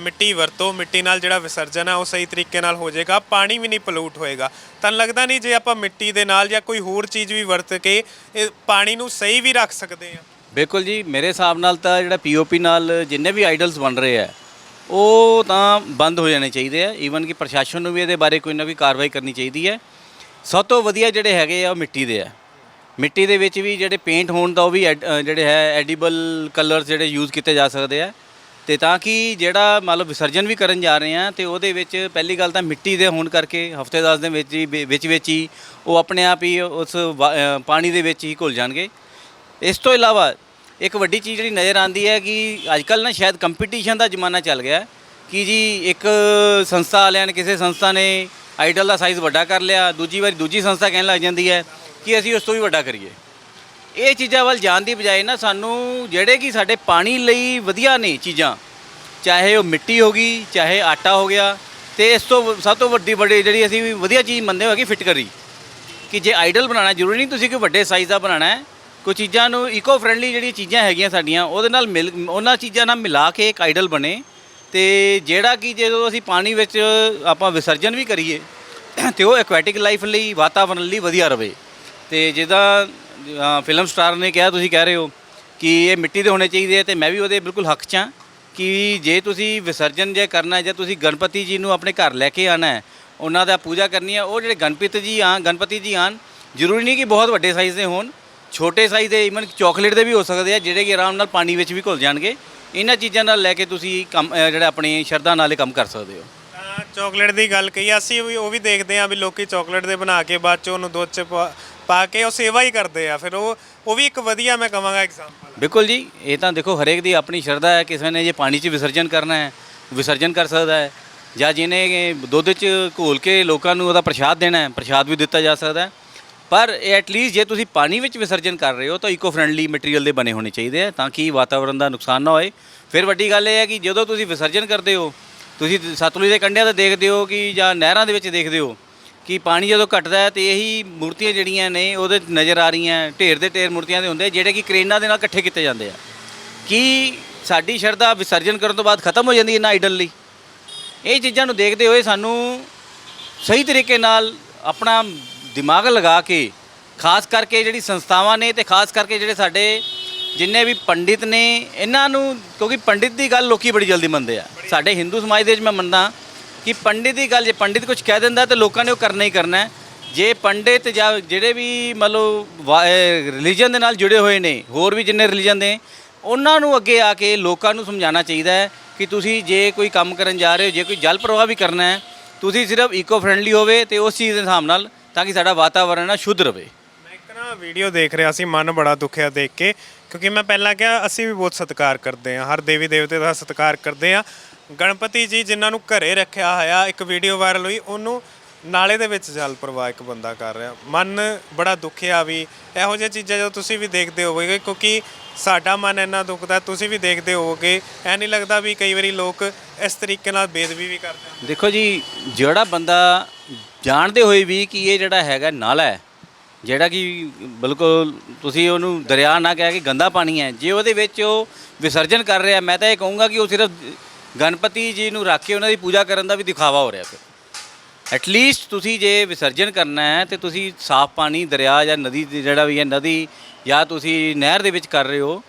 ਮਿੱਟੀ ਵਰਤੋ, ਮਿੱਟੀ ਨਾਲ ਜਿਹੜਾ ਵਿਸਰਜਨ ਹੈ ਉਹ ਸਹੀ ਤਰੀਕੇ ਨਾਲ ਹੋ ਜਾਏਗਾ, ਪਾਣੀ ਵੀ ਨਹੀਂ ਪੋਲੂਟ ਹੋਏਗਾ। ਤੁਹਾਨੂੰ ਲੱਗਦਾ ਨਹੀਂ ਜੇ ਆਪਾਂ ਮਿੱਟੀ ਦੇ ਨਾਲ ਜਾਂ ਕੋਈ ਹੋਰ ਚੀਜ਼ ਵੀ ਵਰਤ ਕੇ ਇਹ ਪਾਣੀ ਨੂੰ ਸਹੀ ਵੀ ਰੱਖ ਸਕਦੇ ਆ ਬਿਲਕੁਲ ਜੀ, ਮੇਰੇ ਹਿਸਾਬ ਨਾਲ ਤਾਂ ਜਿਹੜਾ ਪੀਓਪੀ ਨਾਲ ਜਿੰਨੇ ਵੀ ਆਈਡਲਸ ਬਣ ਰਹੇ ਆ, ਉਹ ਤਾਂ ਬੰਦ ਹੋ ਜਾਣੇ ਚਾਹੀਦੇ ਆ। ਈਵਨ ਕਿ ਪ੍ਰਸ਼ਾਸਨ ਨੂੰ ਵੀ ਇਹਦੇ ਬਾਰੇ ਕੋਈ ਨਾ ਕੋਈ ਕਾਰਵਾਈ ਕਰਨੀ ਚਾਹੀਦੀ ਹੈ। ਸਭ ਤੋਂ ਵਧੀਆ ਜਿਹੜੇ ਹੈਗੇ ਆ ਉਹ ਮਿੱਟੀ ਦੇ ਆ। ਮਿੱਟੀ ਦੇ ਵਿੱਚ ਵੀ ਜਿਹੜੇ ਪੇਂਟ ਹੋਣ ਦਾ ਉਹ ਵੀ ਐਡ- ਅ, ਜਿਹੜੇ ਹੈ ਐਡੀਬਲ ਕਲਰਸ ਜਿਹੜੇ ਯੂਜ਼ ਕੀਤੇ ਜਾ ਸਕਦੇ ਆ। ਤੇ ਤਾਂ ਕਿ ਜਿਹੜਾ ਮੰਨ ਲਓ ਵਿਸਰਜਨ ਵੀ ਕਰਨ ਜਾ ਰਹੇ ਆ ਤੇ ਉਹਦੇ ਵਿੱਚ ਪਹਿਲੀ ਗੱਲ ਤਾਂ ਮਿੱਟੀ ਦੇ ਹੋਣ ਕਰਕੇ ਹਫ਼ਤੇ 10 ਦਿਨ ਵਿੱਚ ਹੀ ਵਿੱਚ ਵਿੱਚ ਹੀ ਉਹ ਆਪਣੇ ਆਪ ਹੀ ਉਸ ਵਾ- ਅ, ਪਾਣੀ ਦੇ ਵਿੱਚ ਹੀ ਘੁਲ ਜਾਣਗੇ। ਇਸ ਤੋਂ ਇਲਾਵਾ ਇੱਕ ਵੱਡੀ ਚੀਜ਼ ਜਿਹੜੀ ਨਜ਼ਰ ਆਉਂਦੀ ਹੈ ਕਿ ਅੱਜ ਕੱਲ੍ਹ ਨਾ ਸ਼ਾਇਦ ਕੰਪੀਟੀਸ਼ਨ ਦਾ ਜ਼ਮਾਨਾ ਚੱਲ ਗਿਆ। ਹੈ ਕਿ ਜੀ ਇੱਕ ਸੰਸਥਾ ਵਾਲਿਆਂ ਨੇ ਕਿਸੇ ਸੰਸਥਾ ਨੇ ਆਈਡਲ ਦਾ ਸਾਈਜ਼ ਵੱਡਾ ਕਰ ਲਿਆ, ਦੂਜੀ ਵਾਰੀ ਦੂਜੀ ਸੰਸਥਾ ਕਹਿਣ ਲੱਗ ਜਾਂਦੀ ਹੈ ਕਿ ਅਸੀਂ ਉਸ ਤੋਂ ਵੀ ਵੱਡਾ ਕਰੀਏ। ਇਹ ਚੀਜ਼ਾਂ ਵੱਲ ਜਾਣ ਦੀ ਬਜਾਏ ਨਾ, ਸਾਨੂੰ ਜਿਹੜੇ ਕਿ ਸਾਡੇ ਪਾਣੀ ਲਈ ਵਧੀਆ ਨੇ ਚੀਜ਼ਾਂ, ਚਾਹੇ ਉਹ ਮਿੱਟੀ ਹੋ ਗਈ, ਚਾਹੇ ਆਟਾ ਹੋ ਗਿਆ, ਤੇ ਇਸ ਤੋਂ ਸਭ ਤੋਂ ਵੱਡੀ ਵੱਡੀ ਜਿਹੜੀ ਅਸੀਂ ਵਧੀਆ ਚੀਜ਼ ਮੰਨਦੇ ਹੋ ਕਿ ਫਿਟਕਰੀ ਕਿ ਜੇ ਆਈਡਲ ਬਣਾਉਣਾ ਜ਼ਰੂਰੀ ਨਹੀਂ, ਤੁਸੀਂ ਕੋਈ ਵੱਡੇ ਸਾਈਜ਼ ਦਾ ਬਣਾਉਣਾ ਹੈ, ਕੋਈ ਚੀਜ਼ਾਂ ਨੂੰ ਇਕੋ ਫ੍ਰੈਂਡਲੀ ਜਿਹੜੀਆਂ ਚੀਜ਼ਾਂ ਹੈਗੀਆਂ ਸਾਡੀਆਂ, ਉਹਦੇ ਨਾਲ ਮਿਲ, ਉਹਨਾਂ ਚੀਜ਼ਾਂ ਨਾਲ ਮਿਲਾ ਕੇ ਇੱਕ ਆਈਡਲ ਬਣੇ ਤੇ ਜਿਹੜਾ ਕਿ ਜਦੋਂ ਅਸੀਂ ਪਾਣੀ ਵਿੱਚ ਆਪਾਂ ਵਿਸਰਜਨ ਵੀ ਕਰੀਏ, ਤੇ ਉਹ ਐਕੁਆਟਿਕ ਲਾਈਫ ਲਈ ਵਾਤਾਵਰਣ ਲਈ ਵਧੀਆ ਰਵੇ। ਤੇ ਜਿੱਦਾਂ ਫਿਲਮ ਸਟਾਰ ਨੇ ਕਿਹਾ, ਤੁਸੀਂ ਕਹਿ ਰਹੇ ਹੋ ਕਿ ਇਹ ਮਿੱਟੀ ਦੇ ਹੋਣੇ ਚਾਹੀਦੇ ਆ, ਤੇ ਮੈਂ ਵੀ ਉਹਦੇ ਬਿਲਕੁਲ ਹੱਕ 'ਚ ਹਾਂ ਕਿ ਜੇ ਤੁਸੀਂ ਵਿਸਰਜਨ ਜੇ ਕਰਨਾ ਹੈ, ਜਾਂ ਤੁਸੀਂ ਗਣਪਤੀ ਜੀ ਨੂੰ ਆਪਣੇ ਘਰ ਲੈ ਕੇ ਆਣਾ ਹੈ, ਉਹਨਾਂ ਦਾ ਪੂਜਾ ਕਰਨੀ ਹੈ, ਉਹ ਜਿਹੜੇ ਗਣਪਤੀ ਜੀ ਆ ਗਣਪਤੀ ਜੀ ਆਣ ਜ਼ਰੂਰੀ ਨਹੀਂ ਕਿ ਬਹੁਤ ਵੱਡੇ ਸਾਈਜ਼ ਦੇ ਹੋਣ, ਛੋਟੇ ਸਾਈਜ਼ ਦੇ ਇਵਨ ਚਾਕਲੇਟ ਦੇ ਵੀ ਹੋ ਸਕਦੇ ਆ, ਜਿਹੜੇ ਕਿ ਆਰਾਮ ਨਾਲ ਪਾਣੀ ਵਿੱਚ ਵੀ ਘੁਲ ਜਾਣਗੇ। ਇਹਨਾਂ ਚੀਜ਼ਾਂ ਨਾਲ ਲੈ ਕੇ ਤੁਸੀਂ ਕੰਮ ਅ, ਜਿਹੜਾ ਆਪਣੀ ਸ਼ਰਧਾ ਨਾਲ ਇਹ ਕੰਮ ਕਰ ਸਕਦੇ ਹੋ। ਤਾਂ ਚਾਕਲੇਟ ਦੀ ਗੱਲ ਕਹੀ ਅਸੀਂ ਵੀ ਉਹ ਵੀ ਦੇਖਦੇ ਆ ਵੀ ਲੋਕੀ ਚਾਕਲੇਟ ਦੇ ਬਣਾ ਕੇ ਬਾਅਦ ਚ ਉਹਨੂੰ ਦੁੱਧ ਚ ਪਾ- ਪਾ ਕੇ ਉਹ ਸੇਵਾ ਹੀ ਕਰਦੇ ਆ। ਫਿਰ ਉਹ ਉਹ ਵੀ ਇੱਕ ਵਧੀਆ ਮੈਂ ਕਹਾਂਗਾ ਐਗਜ਼ਾਮਪਲ ਬਿਲਕੁਲ ਜੀ ਇਹ ਤਾਂ ਦੇਖੋ ਹਰੇਕ ਦੀ ਆਪਣੀ ਸ਼ਰਧਾ ਹੈ ਕਿਸੇ ਨੇ ਜੇ ਪਾਣੀ 'ਚ ਵਿਸਰਜਨ ਕਰਨਾ ਹੈ ਵਿਸਰਜਨ ਕਰ ਸਕਦਾ ਹੈ ਜਾਂ ਜਿਹਨੇ ਦੁੱਧ 'ਚ ਘੋਲ ਕੇ ਲੋਕਾਂ ਨੂੰ ਉਹਦਾ ਪ੍ਰਸ਼ਾਦ ਦੇਣਾ ਹੈ ਪ੍ਰਸ਼ਾਦ ਵੀ ਦਿੱਤਾ ਜਾ ਸਕਦਾ ਹੈ। ਪਰ ਐਟਲੀਸਟ ਜੇ ਤੁਸੀਂ ਪਾਣੀ ਵਿੱਚ ਵਿਸਰਜਨ ਕਰ ਰਹੇ ਹੋ ਤਾਂ ਇਕੋ ਫ੍ਰੈਂਡਲੀ ਮਟੀਰੀਅਲ ਦੇ ਬਣੇ ਹੋਣੇ ਚਾਹੀਦੇ ਆ ਤਾਂ ਕਿ ਵਾਤਾਵਰਣ ਦਾ ਨੁਕਸਾਨ ਨਾ ਹੋਏ। ਫਿਰ ਵੱਡੀ ਗੱਲ ਇਹ ਹੈ ਕਿ ਜਦੋਂ ਤੁਸੀਂ ਵਿਸਰਜਨ ਕਰਦੇ ਹੋ, ਤੁਸੀਂ ਸਤਲੁਜ ਦੇ ਕੰਢਿਆਂ ਤੇ ਦੇਖਦੇ ਹੋ ਕਿ ਜਾਂ ਨਹਿਰਾਂ ਦੇ ਵਿੱਚ ਦੇਖਦੇ ਹੋ ਕਿ ਪਾਣੀ ਜਦੋਂ ਘਟਦਾ ਹੈ ਤੇ ਇਹੀ ਮੂਰਤੀਆਂ ਜਿਹੜੀਆਂ ਨੇ ਉਹਦੇ ਨਜ਼ਰ ਆ ਰਹੀਆਂ, ਢੇਰ ਦੇ ਢੇਰ ਮੂਰਤੀਆਂ ਦੇ ਹੁੰਦੇ ਜਿਹੜੇ ਕਿ ਕਰੇਨਾਂ ਦੇ ਨਾਲ ਇਕੱਠੇ ਕੀਤੇ ਜਾਂਦੇ ਆ। ਕਿ ਸਾਡੀ ਸ਼ਰਧਾ ਵਿਸਰਜਨ ਕਰਨ ਤੋਂ ਬਾਅਦ ਖਤਮ ਹੋ ਜਾਂਦੀ ਹੈ ਨਾ ਆਈਡਲ ਲਈ? ਇਹ ਚੀਜ਼ਾਂ ਨੂੰ ਦੇਖਦੇ ਹੋਏ ਸਾਨੂੰ ਸਹੀ ਤਰੀਕੇ ਨਾਲ ਆਪਣਾ ਦਿਮਾਗ ਲਗਾ ਕੇ, ਖਾਸ ਕਰਕੇ ਜਿਹੜੀ ਸੰਸਥਾਵਾਂ ਨੇ ਤੇ ਖਾਸ ਕਰਕੇ ਜਿਹੜੇ ਸਾਡੇ ਜਿੰਨੇ ਵੀ ਪੰਡਿਤ ਨੇ, ਇਹਨਾਂ ਨੂੰ, ਕਿਉਂਕਿ ਪੰਡਿਤ ਦੀ ਗੱਲ ਲੋਕੀ ਬੜੀ ਜਲਦੀ ਮੰਨਦੇ ਆ। ਸਾਡੇ ਹਿੰਦੂ ਸਮਾਜ ਦੇ ਵਿੱਚ ਮੈਂ ਮੰਨਦਾ ਕਿ ਪੰਡਿਤ ਦੀ ਗੱਲ, ਜੇ ਪੰਡਿਤ ਕੁਝ ਕਹਿ ਦਿੰਦਾ ਤੇ ਲੋਕਾਂ ਨੇ ਉਹ ਕਰਨਾ ਹੀ ਕਰਨਾ ਹੈ। ਜੇ ਪੰਡਿਤ ਜਾਂ ਜਿਹੜੇ ਵੀ ਮਤਲਬ ਰਿਲੀਜਨ ਦੇ ਨਾਲ ਜੁੜੇ ਹੋਏ ਨੇ, ਹੋਰ ਵੀ ਜਿੰਨੇ ਰਿਲੀਜਨ ਦੇ, ਉਹਨਾਂ ਨੂੰ ਅੱਗੇ ਆ ਕੇ ਲੋਕਾਂ ਨੂੰ ਸਮਝਾਉਣਾ ਚਾਹੀਦਾ ਹੈ ਕਿ ਤੁਸੀਂ ਜੇ ਕੋਈ ਕੰਮ ਕਰਨ ਜਾ ਰਹੇ ਹੋ, ਜੇ ਕੋਈ ਜਲ ਪ੍ਰਵਾਹ ਵੀ ਕਰਨਾ ਹੈ, ਤੁਸੀਂ ਸਿਰਫ ਈਕੋ ਫ੍ਰੈਂਡਲੀ ਹੋਵੇ ਤੇ ਉਸ ਚੀਜ਼ ਦੇ ਹਿਸਾਬ ਨਾਲ ਤਾਂ ਕਿ ਸਾਡਾ ਵਾਤਾਵਰਣ ਨਾ ਸ਼ੁੱਧ ਰਵੇ। ਮੈਂ ਇੱਕ ਨਾ ਵੀਡੀਓ ਦੇਖ ਰਿਹਾ ਸੀ ਮਨ ਬੜਾ ਦੁਖਿਆ ਦੇਖ ਕੇ ਕਿਉਂਕਿ ਮੈਂ ਪਹਿਲਾਂ ਕਿਹਾ ਅਸੀਂ ਵੀ ਬਹੁਤ ਸਤਿਕਾਰ ਕਰਦੇ ਹਾਂ ਹਰ ਦੇਵੀ ਦੇਵਤੇ ਦਾ ਸਤਿਕਾਰ ਕਰਦੇ ਹਾਂ। ਗਣਪਤੀ ਜੀ ਜਿਨ੍ਹਾਂ ਨੂੰ ਘਰੇ ਰੱਖਿਆ ਹੋਇਆ ਇੱਕ ਵੀਡੀਓ ਵਾਇਰਲ ਹੋਈ ਉਹਨੂੰ ਨਾਲੇ ਦੇ ਵਿੱਚ ਜਲ ਪ੍ਰਵਾਹ ਇੱਕ ਬੰਦਾ ਕਰ ਰਿਹਾ। ਮਨ ਬੜਾ ਦੁਖਿਆ ਵੀ ਇਹੋ ਜਿਹੀਆਂ ਚੀਜ਼ਾਂ ਜਦੋਂ ਤੁਸੀਂ ਵੀ ਦੇਖਦੇ ਹੋਵੋਗੇ ਕਿਉਂਕਿ ਸਾਡਾ ਮਨ ਇੰਨਾ ਦੁਖਦਾ ਤੁਸੀਂ ਵੀ ਦੇਖਦੇ ਹੋਵੋਗੇ ਐ ਨਹੀਂ ਲੱਗਦਾ ਵੀ ਕਈ ਵਾਰੀ ਲੋਕ ਇਸ ਤਰੀਕੇ ਨਾਲ ਬੇਦਬੀ ਵੀ ਕਰਦੇ ਦੇਖੋ ਜੀ ਜਿਹੜਾ ਬੰਦਾ ਜਾਣਦੇ ਹੋਏ ਵੀ ਕਿ ਇਹ ਜਿਹੜਾ ਹੈਗਾ ਨਾਲਾ ਹੈ, ਜਿਹੜਾ ਕਿ ਬਿਲਕੁਲ ਤੁਸੀਂ ਉਹਨੂੰ ਦਰਿਆ ਨਾ ਕਹਿ ਕੇ ਗੰਦਾ ਪਾਣੀ ਹੈ, ਜੇ ਉਹਦੇ ਵਿੱਚ ਉਹ ਵਿਸਰਜਨ ਕਰ ਰਿਹਾ, ਮੈਂ ਤਾਂ ਇਹ ਕਹੂੰਗਾ ਕਿ ਉਹ ਸਿਰਫ ਗਣਪਤੀ ਜੀ ਨੂੰ ਰੱਖ ਕੇ ਉਹਨਾਂ ਦੀ ਪੂਜਾ ਕਰਨ ਦਾ ਵੀ ਦਿਖਾਵਾ ਹੋ ਰਿਹਾ ਫਿਰ। ਐਟਲੀਸਟ ਤੁਸੀਂ ਜੇ ਵਿਸਰਜਨ ਕਰਨਾ ਹੈ, ਤੇ ਤੁਸੀਂ ਸਾਫ਼ ਪਾਣੀ ਦਰਿਆ ਜਾਂ ਨਦੀ ਦੇ ਜਿਹੜਾ ਵੀ ਹੈ, ਨਦੀ ਜਾਂ ਤੁਸੀਂ ਨਹਿਰ ਦੇ ਵਿੱਚ ਕਰ ਰਹੇ ਹੋ,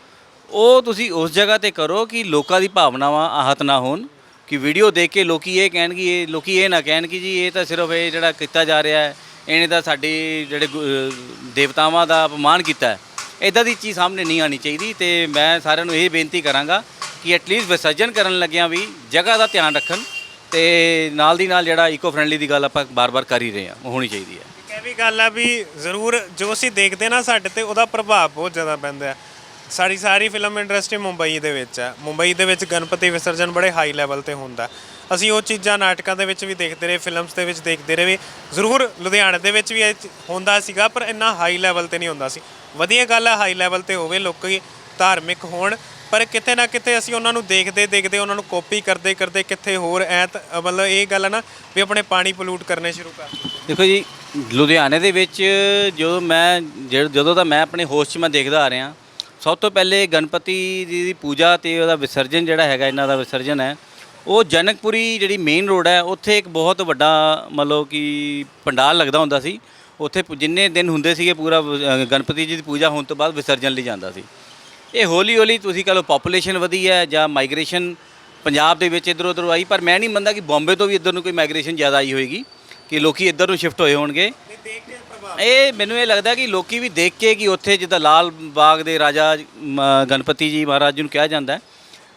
ਉਹ ਤੁਸੀਂ ਉਸ ਜਗ੍ਹਾ ਤੇ ਕਰੋ ਕਿ ਲੋਕਾਂ ਦੀ ਭਾਵਨਾਵਾਂ ਆਹਤ ਨਾ ਹੋਣ। ਕਿ ਵੀਡੀਓ ਦੇਖ ਕੇ ਲੋਕੀ ਇਹ ਕਹਿਣ ਕਿ ਇਹ ਲੋਕੀ ਇਹ ਨਾ ਕਹਿਣ ਕਿ ਜੀ ਇਹ ਤਾਂ ਸਿਰਫ ਇਹ ਜਿਹੜਾ ਕੀਤਾ ਜਾ ਰਿਹਾ ਹੈ, ਇਹਨੇ ਤਾਂ ਸਾਡੇ ਜਿਹੜੇ ਗੁ- ਅਹ ਦੇਵਤਾਵਾਂ ਦਾ ਅਪਮਾਨ ਕੀਤਾ ਹੈ। ਇਦਾਂ ਦੀ ਚੀਜ਼ ਸਾਹਮਣੇ ਨਹੀਂ ਆਣੀ ਚਾਹੀਦੀ ਤੇ ਮੈਂ ਸਾਰਿਆਂ ਨੂੰ ਇਹ ਬੇਨਤੀ ਕਰਾਂਗਾ ਕਿ ਐਟਲੀਸਟ ਵਿਸਰਜਨ ਕਰਨ ਲੱਗਿਆਂ ਵੀ ਜਗ੍ਹਾ ਦਾ ਧਿਆਨ ਰੱਖਣ ਤੇ ਨਾਲ ਦੀ ਨਾਲ ਜਿਹੜਾ ਇਕੋ ਫ੍ਰੈਂਡਲੀ ਦੀ ਗੱਲ ਆਪਾਂ ਬਾਰ-ਬਾਰ ਕਰ ਹੀ ਰਹੇ ਹਾਂ, ਉਹ ਹੋਣੀ ਚਾਹੀਦੀ ਹੈ। ਇੱਕ ਇਹ ਵੀ ਗੱਲ ਆ ਵੀ ਜ਼ਰੂਰ ਜੋ ਅਸੀਂ ਦੇਖਦੇ ਨਾ ਸਾਡੇ ਤੇ ਉਹਦਾ ਪ੍ਰਭਾਵ ਬਹੁਤ ਜ਼ਿਆਦਾ ਪੈਂਦਾ ਹੈ। ਸਾਡੀ ਸਾਰੀ ਫਿਲਮ ਇੰਡਸਟਰੀ ਮੁੰਬਈ ਦੇ ਵਿੱਚ ਹੈ। ਮੁੰਬਈ ਦੇ ਵਿੱਚ ਗਣਪਤੀ ਵਿਸਰਜਨ ਬੜੇ ਹਾਈ ਲੈਵਲ ਤੇ ਹੁੰਦਾ ਅਸੀਂ ਉਹ ਚੀਜ਼ਾਂ ਨਾਟਕਾਂ ਦੇ ਵਿੱਚ ਵੀ ਦੇਖਦੇ ਰਹੇ, ਫਿਲਮਸ ਦੇ ਵਿੱਚ ਦੇਖਦੇ ਰਹੇ ਵੀ। ਜ਼ਰੂਰ ਲੁਧਿਆਣੇ ਦੇ ਵਿੱਚ ਵੀ ਇਹ ਚ- ਹੁੰਦਾ ਸੀਗਾ, ਪਰ ਇੰਨਾ ਹਾਈ ਲੈਵਲ ਤੇ ਨਹੀਂ ਹੁੰਦਾ ਸੀ। ਵਧੀਆ ਗੱਲ ਹੈ ਹਾਈ ਲੈਵਲ ਤੇ ਹੋਵੇ, ਲੋਕੀ ਧਾਰਮਿਕ ਹੋਣ, ਪਰ ਕਿਤੇ ਨਾ ਕਿਤੇ ਅਸੀਂ ਉਹਨਾਂ ਨੂੰ ਦੇਖਦੇ ਦੇਖਦੇ ਉਹਨਾਂ ਨੂੰ ਕਾਪੀ ਕਰਦੇ ਕਰਦੇ ਕਿੱਥੇ ਹੋਰ ਐ ਤਾਂ- ਮਤਲਬ ਇਹ ਗੱਲ ਹੈ ਨਾ ਵੀ ਆਪਣੇ ਪਾਣੀ ਪੋਲੂਟ ਕਰਨੇ ਸ਼ੁਰੂ ਕਰ ਦਿੰਦੇ ਦੇਖੋ ਜੀ, ਲੁਧਿਆਣੇ ਦੇ ਵਿੱਚ ਜਦੋਂ ਮੈਂ, ਜਦ- ਜਦੋਂ ਦਾ ਮੈਂ ਆਪਣੇ ਹੋਸ਼ 'ਚ ਮੈਂ ਦੇਖਦਾ ਆ ਰਿਹਾ ਸਭ ਤੋਂ ਪਹਿਲੇ ਗਣਪਤੀ ਜੀ ਦੀ ਪੂਜਾ ਤੇ ਉਹਦਾ ਵਿਸਰਜਨ ਜਿਹੜਾ ਹੈਗਾ, ਇਹਨਾਂ ਦਾ ਵਿਸਰਜਨ ਹੈ। ਉਹ ਜਨਕਪੁਰੀ ਜਿਹੜੀ ਮੇਨ ਰੋਡ ਹੈ, ਉੱਥੇ ਇੱਕ ਬਹੁਤ ਵੱਡਾ ਮਤਲਬ ਕਿ ਪੰਡਾਲ ਲੱਗਦਾ ਹੁੰਦਾ ਸੀ। ਉੱਥੇ ਜਿੰਨੇ ਦਿਨ ਹੁੰਦੇ ਸੀਗੇ ਪੂਰਾ ਗਣਪਤੀ ਜੀ ਦੀ ਪੂਜਾ ਹੋਣ ਤੋਂ ਬਾਅਦ ਵਿਸਰਜਨ ਲਈ ਜਾਂਦਾ ਸੀ। ਇਹ ਹੌਲੀ ਹੌਲੀ ਤੁਸੀਂ ਕਹ ਲਓ ਪੋਪੂਲੇਸ਼ਨ ਵਧੀ ਹੈ ਜਾਂ ਮਾਈਗ੍ਰੇਸ਼ਨ ਪੰਜਾਬ ਦੇ ਵਿੱਚ ਇੱਧਰ ਉੱਧਰ ਆਈ, ਪਰ ਮੈਂ ਨਹੀਂ ਮੰਨਦਾ ਕਿ ਬੰਬੇ ਤੋਂ ਵੀ ਇੱਧਰ ਨੂੰ ਕੋਈ ਮਾਈਗ੍ਰੇਸ਼ਨ ਜ਼ਿਆਦਾ ਆਈ ਹੋਏਗੀ, ਕਿ ਲੋਕੀ ਇੱਧਰ ਨੂੰ ਸ਼ਿਫਟ ਹੋਏ ਹੋਣਗੇ। ਇਹ ਮੈਨੂੰ ਇਹ ਲੱਗਦਾ ਕਿ ਲੋਕੀ ਵੀ ਦੇਖ ਕੇ ਕਿ ਉੱਥੇ ਜਿੱਦਾਂ ਲਾਲ ਬਾਗ ਦੇ ਰਾਜਾ ਮ, ਗਣਪਤੀ ਜੀ ਮਹਾਰਾਜ ਜੀ ਨੂੰ ਕਿਹਾ ਜਾਂਦਾ ਹੈ,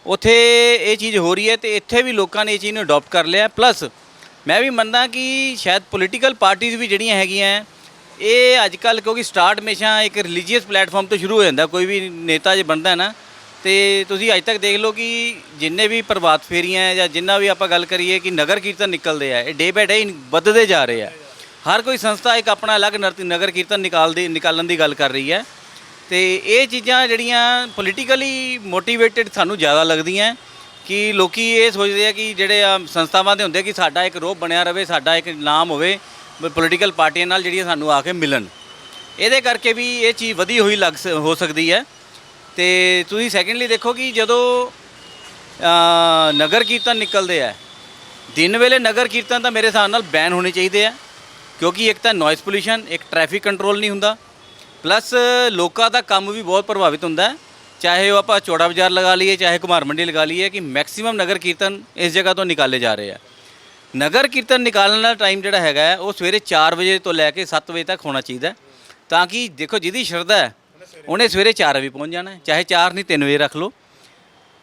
ਉੱਥੇ ਇਹ ਚੀਜ਼ ਹੋ ਰਹੀ ਹੈ ਤੇ ਇੱਥੇ ਵੀ ਲੋਕਾਂ ਨੇ ਇਹ ਚੀਜ਼ ਨੂੰ ਅਡਾਪਟ ਕਰ ਲਿਆ। ਪਲੱਸ ਮੈਂ ਵੀ ਮੰਨਦਾ ਕਿ ਸ਼ਾਇਦ ਪੋਲੀਟੀਕਲ ਪਾਰਟੀਆਂ ਵੀ ਜਿਹੜੀਆਂ ਹੈਗੀਆਂ ਹੈ, ਇਹ ਅੱਜ ਕੱਲ ਕਿਉਂਕਿ ਸਟਾਰਟ ਹਮੇਸ਼ਾ ਇੱਕ ਰਿਲੀਜੀਅਸ ਪਲੇਟਫਾਰਮ ਤੋਂ ਸ਼ੁਰੂ ਹੋ ਜਾਂਦਾ। ਕੋਈ ਵੀ ਨੇਤਾ ਜੇ ਬਣਦਾ ਹੈ ਨਾ ਤੇ ਤੁਸੀਂ ਅੱਜ ਤੱਕ ਦੇਖ ਲਓ ਕਿ ਜਿੰਨੇ ਵੀ ਪ੍ਰਭਾਤ ਫੇਰੀਆਂ ਹੈ ਜਾਂ ਜਿੰਨਾ ਵੀ ਆਪਾਂ ਗੱਲ ਕਰੀਏ ਕਿ ਨਗਰ ਕੀਰਤਨ ਨਿਕਲਦੇ ਆ ਇਹ ਡੇ ਬਾਏ ਡੇ ਵੱਧਦੇ ਜਾ ਰਹੇ ਆ। ਹਰ ਕੋਈ ਸੰਸਥਾ ਇੱਕ ਆਪਣਾ ਅਲੱਗ ਨਰ- ਨਗਰ ਕੀਰਤਨ ਨਿਕਾਲਦੀ ਨਿਕਾਲਣ ਦੀ ਗੱਲ ਕਰ ਰਹੀ ਹੈ। ਤੇ ਇਹ ਚੀਜ਼ਾਂ ਜਿਹੜੀਆਂ ਪੋਲੀਟੀਕਲੀ ਮੋਟੀਵੇਟਿਡ ਸਾਨੂੰ ਜ਼ਿਆਦਾ ਲੱਗਦੀਆਂ ਕਿ ਲੋਕੀ ਇਹ ਸੋਚਦੇ ਆ ਕਿ ਜਿਹੜੇ ਆ ਸੰਸਥਾਵਾਂ ਦੇ ਹੁੰਦੇ ਕਿ ਸਾਡਾ ਇੱਕ ਰੋਪ ਬਣਿਆ ਰਵੇ ਸਾਡਾ ਇੱਕ ਨਾਮ ਹੋਵੇ ਪੋਲੀਟੀਕਲ ਪਾਰਟੀਆਂ ਨਾਲ ਜਿਹੜੀਆਂ ਸਾਨੂੰ ਆ ਕੇ ਮਿਲਣ। ਇਹਦੇ ਕਰਕੇ ਵੀ ਇਹ ਚੀਜ਼ ਵਧੀ ਹੋਈ ਲੱਗ ਸ- ਹੋ ਸਕਦੀ ਹੈ। ਤੇ ਤੁਸੀਂ ਸੈਕੰਡਲੀ ਦੇਖੋ ਕਿ ਜਦੋਂ ਅ, ਨਗਰ ਕੀਰਤਨ ਨਿਕਲਦੇ ਆ ਦਿਨ ਵੇਲੇ ਨਗਰ ਕੀਰਤਨ ਤਾਂ ਮੇਰੇ ਹਿਸਾਬ ਨਾਲ ਬੈਨ ਹੋਣੇ ਚਾਹੀਦੇ ਆ। ਕਿਉਂਕਿ ਇੱਕ ਤਾਂ ਨੋਇਸ ਪੋਲੂਸ਼ਨ ਇੱਕ ਟ੍ਰੈਫਿਕ ਕੰਟਰੋਲ ਨਹੀਂ ਹੁੰਦਾ। ਪਲੱਸ ਲੋਕਾਂ ਦਾ ਕੰਮ ਵੀ ਬਹੁਤ ਪ੍ਰਭਾਵਿਤ ਹੁੰਦਾ ਹੈ। ਚਾਹੇ ਉਹ ਆਪਾਂ ਚੌੜਾ ਬਾਜ਼ਾਰ ਲਗਾ ਲਈਏ, ਚਾਹੇ ਕੁਮਾਰ ਮੰਡੀ ਲਗਾ ਲਈਏ ਕਿ ਮੈਕਸਿਮਮ ਨਗਰ ਕੀਰਤਨ ਇਸ ਜਗ੍ਹਾ ਤੋਂ ਨਿਕਾਲੇ ਜਾ ਰਹੇ ਆ। ਨਗਰ ਕੀਰਤਨ ਨਿਕਾਲਣ ਦਾ ਟਾਈਮ ਜਿਹੜਾ ਹੈਗਾ ਉਹ ਸਵੇਰੇ 4 ਵਜੇ ਤੋਂ ਲੈ ਕੇ 7 ਵਜੇ ਤੱਕ ਹੋਣਾ ਚਾਹੀਦਾ ਤਾਂ ਕਿ ਦੇਖੋ ਜਿਹਦੀ ਸ਼ਰਧਾ ਹੈ, ਉਹਨੇ ਸਵੇਰੇ 4 ਵਜੇ ਪਹੁੰਚ ਜਾਣਾ ਚਾਹੇ 4 ਨਹੀਂ 3 ਵਜੇ ਰੱਖ ਲਓ।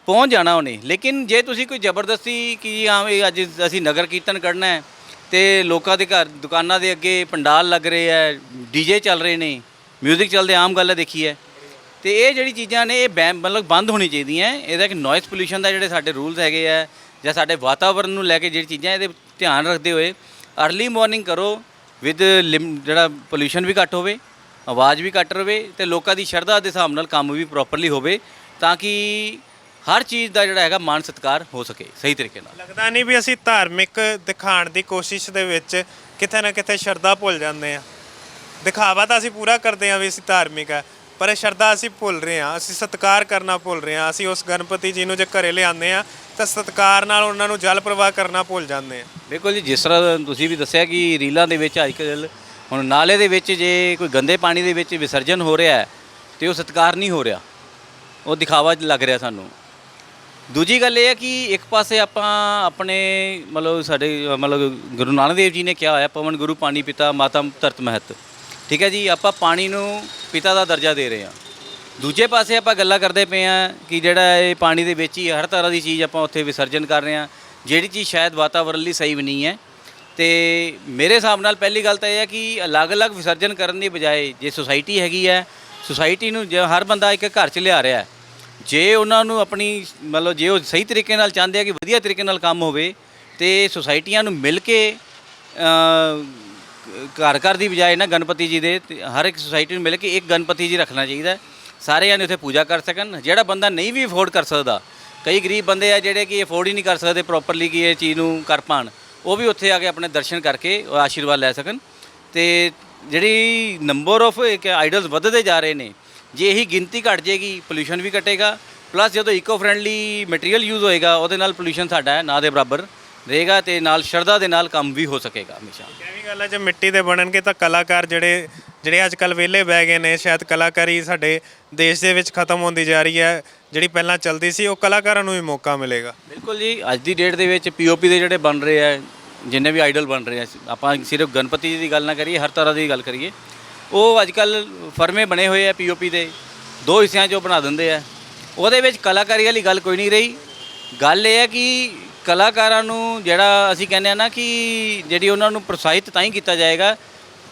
ਪਹੁੰਚ ਜਾਣਾ ਉਹਨੇ। ਲੇਕਿਨ ਜੇ ਤੁਸੀਂ ਕੋਈ ਜ਼ਬਰਦਸਤੀ ਕਿ ਹਾਂ ਵੀ ਅੱਜ ਅਸੀਂ ਨਗਰ ਕੀਰਤਨ ਕੱਢਣਾ ਹੈ ਤੇ ਲੋਕਾਂ ਦੇ ਘਰ, ਦੁਕਾਨਾਂ ਦੇ ਅੱਗੇ ਪੰਡਾਲ ਲੱਗ ਰਹੇ ਹੈ ਡੀਜੇ ਚੱਲ ਰਹੇ ਨੇ 뮤직 ਚੱਲਦੇ, ਆਮ ਗੱਲ ਹੈ ਦੇਖੀ ਹੈ ਤੇ ਇਹ ਜਿਹੜੀ ਚੀਜ਼ਾਂ ਨੇ, ਇਹ ਬੈਨ ਮਤਲਬ ਬੰਦ ਹੋਣੀ ਚਾਹੀਦੀਆਂ ਇਹਦਾ ਕਿ ਨੋਇਸ ਪੋਲੂਸ਼ਨ ਦਾ ਜਿਹੜੇ ਸਾਡੇ ਰੂਲਸ ਹੈਗੇ ਆ ਜਾਂ ਸਾਡੇ ਵਾਤਾਵਰਣ ਨੂੰ ਲੈ ਕੇ ਜਿਹੜੀ ਚੀਜ਼ਾਂ ਇਹਦੇ ਧਿਆਨ ਰੱਖਦੇ ਹੋਏ ਅਰਲੀ ਮਾਰਨਿੰਗ ਕਰੋ ਵਿਦ ਜਿਹੜਾ ਪੋਲੂਸ਼ਨ ਵੀ ਘੱਟ ਹੋਵੇ, ਆਵਾਜ਼ ਵੀ ਘੱਟ ਰਵੇ, ਤੇ ਲੋਕਾਂ ਦੀ ਸ਼ਰਧਾ ਦੇ ਹਿਸਾਬ ਨਾਲ ਕੰਮ ਵੀ ਪ੍ਰੋਪਰਲੀ ਹੋਵੇ, ਤਾਂ ਕਿ ਹਰ ਚੀਜ਼ ਦਾ ਜਿਹੜਾ ਹੈਗਾ ਮਾਨ ਸਤਿਕਾਰ ਹੋ ਸਕੇ ਸਹੀ ਤਰੀਕੇ ਨਾਲ। ਲੱਗਦਾ ਨਹੀਂ ਵੀ ਅਸੀਂ ਧਾਰਮਿਕ ਦਿਖਾਣ ਦੀ ਕੋਸ਼ਿਸ਼ ਦੇ ਵਿੱਚ ਕਿਤੇ ਨਾ ਕਿਤੇ ਸ਼ਰਧਾ ਭੁੱਲ ਜਾਂਦੇ ਆ ਦਿਖਾਵਾ ਤਾਂ ਅਸੀਂ ਪੂਰਾ ਕਰਦੇ ਆ ਵੀ ਅਸੀਂ ਧਾਰਮਿਕ ਆ ਪਰ ਇਹ ਸ਼ਰਧਾ ਅਸੀਂ ਭੁੱਲ ਰਹੇ ਆ ਅਸੀਂ ਸਤਿਕਾਰ ਕਰਨਾ ਭੁੱਲ ਰਹੇ ਆ ਅਸੀਂ ਉਸ ਗਣਪਤੀ ਜੀ ਨੂੰ ਜੇ ਘਰੇ ਲਿਆਉਂਦੇ ਆ ਤਾਂ ਸਤਿਕਾਰ ਨਾਲ ਉਹਨਾਂ ਨੂੰ ਜਲ ਪ੍ਰਵਾਹ ਕਰਨਾ ਭੁੱਲ ਜਾਂਦੇ ਆ ਬਿਲਕੁਲ ਜੀ ਜਿਸ ਤਰ੍ਹਾਂ ਤੁਸੀਂ ਵੀ ਦੱਸਿਆ ਕਿ ਰੀਲਾਂ ਦੇ ਵਿੱਚ ਅੱਜ ਕੱਲ੍ਹ ਹੁਣ ਨਾਲੇ ਦੇ ਵਿੱਚ ਜੇ ਕੋਈ ਗੰਦੇ ਪਾਣੀ ਦੇ ਵਿੱਚ ਵਿਸਰਜਨ ਹੋ ਰਿਹਾ ਹੈ ਤੇ ਉਹ ਸਤਿਕਾਰ ਨਹੀਂ ਹੋ ਰਿਹਾ। ਉਹ ਦਿਖਾਵਾ ਲੱਗ ਰਿਹਾ ਸਾਨੂੰ। ਦੂਜੀ ਗੱਲ ਇਹ ਹੈ ਕਿ ਇੱਕ ਪਾਸੇ ਆਪਾਂ ਆਪਣੇ ਮਤਲਬ ਸਾਡੇ, ਮਤਲਬ ਗੁਰੂ ਨਾਨਕ ਦੇਵ ਜੀ ਨੇ ਕਿਹਾ ਹੋਇਆ, ਪਵਨ ਗੁਰੂ ਪਾਣੀ ਪਿਤਾ, ਮਾਤਾ ਧਰਤ ਮਹਤ। ਠੀਕ ਹੈ ਜੀ, ਆਪਾਂ ਪਾਣੀ ਨੂੰ ਪਿਤਾ ਦਾ ਦਰਜਾ ਦੇ ਰਹੇ ਹਾਂ। ਦੂਜੇ ਪਾਸੇ ਆਪਾਂ ਗੱਲਾਂ ਕਰਦੇ ਪਏ ਆ ਕਿ ਜਿਹੜਾ ਇਹ ਪਾਣੀ ਦੇ ਵਿੱਚ ਹੀ ਹਰ ਤਰ੍ਹਾਂ ਦੀ ਚੀਜ਼ ਆਪਾਂ ਉੱਥੇ ਵਿਸਰਜਨ ਕਰ ਰਹੇ ਹਾਂ, ਜਿਹੜੀ ਚੀਜ਼ ਸ਼ਾਇਦ ਵਾਤਾਵਰਣ ਲਈ ਸਹੀ ਵੀ ਨਹੀਂ ਹੈ। ਤੇ ਮੇਰੇ ਹਿਸਾਬ ਨਾਲ ਪਹਿਲੀ ਗੱਲ ਤਾਂ ਇਹ ਹੈ ਕਿ ਅਲੱਗ-ਅਲੱਗ ਵਿਸਰਜਨ ਕਰਨ ਦੀ ਬਜਾਏ ਜੇ ਸੁਸਾਇਟੀ ਹੈਗੀ ਹੈ ਸੁਸਾਇਟੀ ਨੂੰ ਜੇ ਹਰ ਬੰਦਾ ਇੱਕ ਘਰ 'ਚ ਲਿਆ ਰਿਹਾ ਹੈ ਜੇ ਉਹਨਾਂ ਨੂੰ ਆਪਣੀ, ਮਤਲਬ ਜੇ ਉਹ ਸਹੀ ਤਰੀਕੇ ਨਾਲ ਚਾਹੁੰਦੇ ਆ ਕਿ ਵਧੀਆ ਤਰੀਕੇ ਨਾਲ ਕੰਮ ਹੋਵੇ, ਤੇ ਸੁਸਾਇਟੀਆਂ ਨੂੰ ਮਿਲ ਕੇ ਘਰ ਘਰ ਦੀ ਬਜਾਏ ਨਾ ਗਣਪਤੀ ਜੀ ਦੇ, ਤੇ ਹਰ ਇੱਕ ਸੁਸਾਇਟੀ ਨੂੰ ਮਿਲ ਕੇ ਇੱਕ ਗਣਪਤੀ ਜੀ ਰੱਖਣਾ ਚਾਹੀਦਾ ਹੈ। ਸਾਰੇ ਜਾਣੇ ਉੱਥੇ ਪੂਜਾ ਕਰ ਸਕਣ ਜਿਹੜਾ ਬੰਦਾ ਨਹੀਂ ਵੀ ਅਫੋਰਡ ਕਰ ਸਕਦਾ, ਕਈ ਗਰੀਬ ਬੰਦੇ ਆ ਜਿਹੜੇ ਕਿ ਅਫੋਰਡ ਹੀ ਨਹੀਂ ਕਰ ਸਕਦੇ ਪ੍ਰੋਪਰਲੀ ਕਿ ਇਹ ਚੀਜ਼ ਨੂੰ ਕਰ ਪਾਣ, ਉਹ ਵੀ ਉੱਥੇ ਆ ਕੇ ਆਪਣੇ ਦਰਸ਼ਨ ਕਰਕੇ ਆਸ਼ੀਰਵਾਦ ਲੈ ਸਕਣ ਤੇ ਜਿਹੜੀ ਨੰਬਰ ਆਫ ਆਈਡਲਸ ਵੱਧਦੇ ਜਾ ਰਹੇ ਨੇ ਜੇ ਇਹੀ ਗਿਣਤੀ ਘਟ ਜਾਏਗੀ ਪੋਲੂਸ਼ਨ ਵੀ ਘਟੇਗਾ ਪਲੱਸ ਜਦੋਂ ਇਕੋ ਫ੍ਰੈਂਡਲੀ ਮਟੀਰੀਅਲ ਯੂਜ਼ ਹੋਏਗਾ ਉਹਦੇ ਨਾਲ ਪੋਲੂਸ਼ਨ ਸਾਡਾ ਨਾ ਦੇ ਬਰਾਬਰ ਰਹੇਗਾ ਤੇ ਨਾਲ ਸ਼ਰਧਾ ਦੇ ਨਾਲ ਕੰਮ ਵੀ ਹੋ ਸਕੇਗਾ ਹਮੇਸ਼ਾ। ਇਹ ਵੀ ਗੱਲ ਹੈ ਜੇ ਮਿੱਟੀ ਦੇ ਬਣਨਗੇ ਤਾਂ ਕਲਾਕਾਰ ਜਿਹੜੇ ਜਿਹੜੇ ਅੱਜ ਕੱਲ ਵਿਹਲੇ ਬਹਿ ਗਏ ਨੇ ਸ਼ਾਇਦ ਕਲਾਕਾਰੀ ਸਾਡੇ ਦੇਸ਼ ਦੇ ਵਿੱਚ ਖਤਮ ਹੁੰਦੀ ਜਾ ਰਹੀ ਹੈ ਜਿਹੜੀ ਪਹਿਲਾਂ ਚੱਲਦੀ ਸੀ ਉਹ ਕਲਾਕਾਰਾਂ ਨੂੰ ਵੀ ਮੌਕਾ ਮਿਲੇਗਾ। ਬਿਲਕੁਲ ਜੀ ਅੱਜ ਦੀ ਡੇਟ ਦੇ ਵਿੱਚ ਪੀਓਪੀ ਦੇ ਜਿਹੜੇ ਬਣ ਰਹੇ ਆ ਜਿੰਨੇ ਵੀ ਆਈਡਲ ਬਣ ਰਹੇ ਆ ਆਪਾਂ ਸਿਰਫ ਗਣਪਤੀ ਜੀ ਦੀ ਗੱਲ ਨਾ ਕਰੀਏ ਹਰ ਤਰ੍ਹਾਂ ਦੀ ਗੱਲ ਕਰੀਏ ਉਹ ਅੱਜ ਕੱਲ ਫਰਮੇ ਬਣੇ ਹੋਏ ਆ ਪੀਓਪੀ ਦੇ। ਦੋ ਹਿੱਸਿਆਂ 'ਚ ਉਹ ਬਣਾ ਦਿੰਦੇ ਆ। ਉਹਦੇ ਵਿੱਚ ਕਲਾਕਾਰੀ ਵਾਲੀ ਗੱਲ ਕੋਈ ਨਹੀਂ ਰਹੀ। ਗੱਲ ਇਹ ਹੈ ਕਿ ਕਲਾਕਾਰਾਂ ਨੂੰ ਜਿਹੜਾ ਅਸੀਂ ਕਹਿੰਦੇ ਆ ਨਾ ਕਿ ਜਿਹੜੀ ਉਹਨਾਂ ਨੂੰ ਪ੍ਰੋਤਸਾਹਿਤ ਤਾਂ ਹੀ ਕੀਤਾ ਜਾਏਗਾ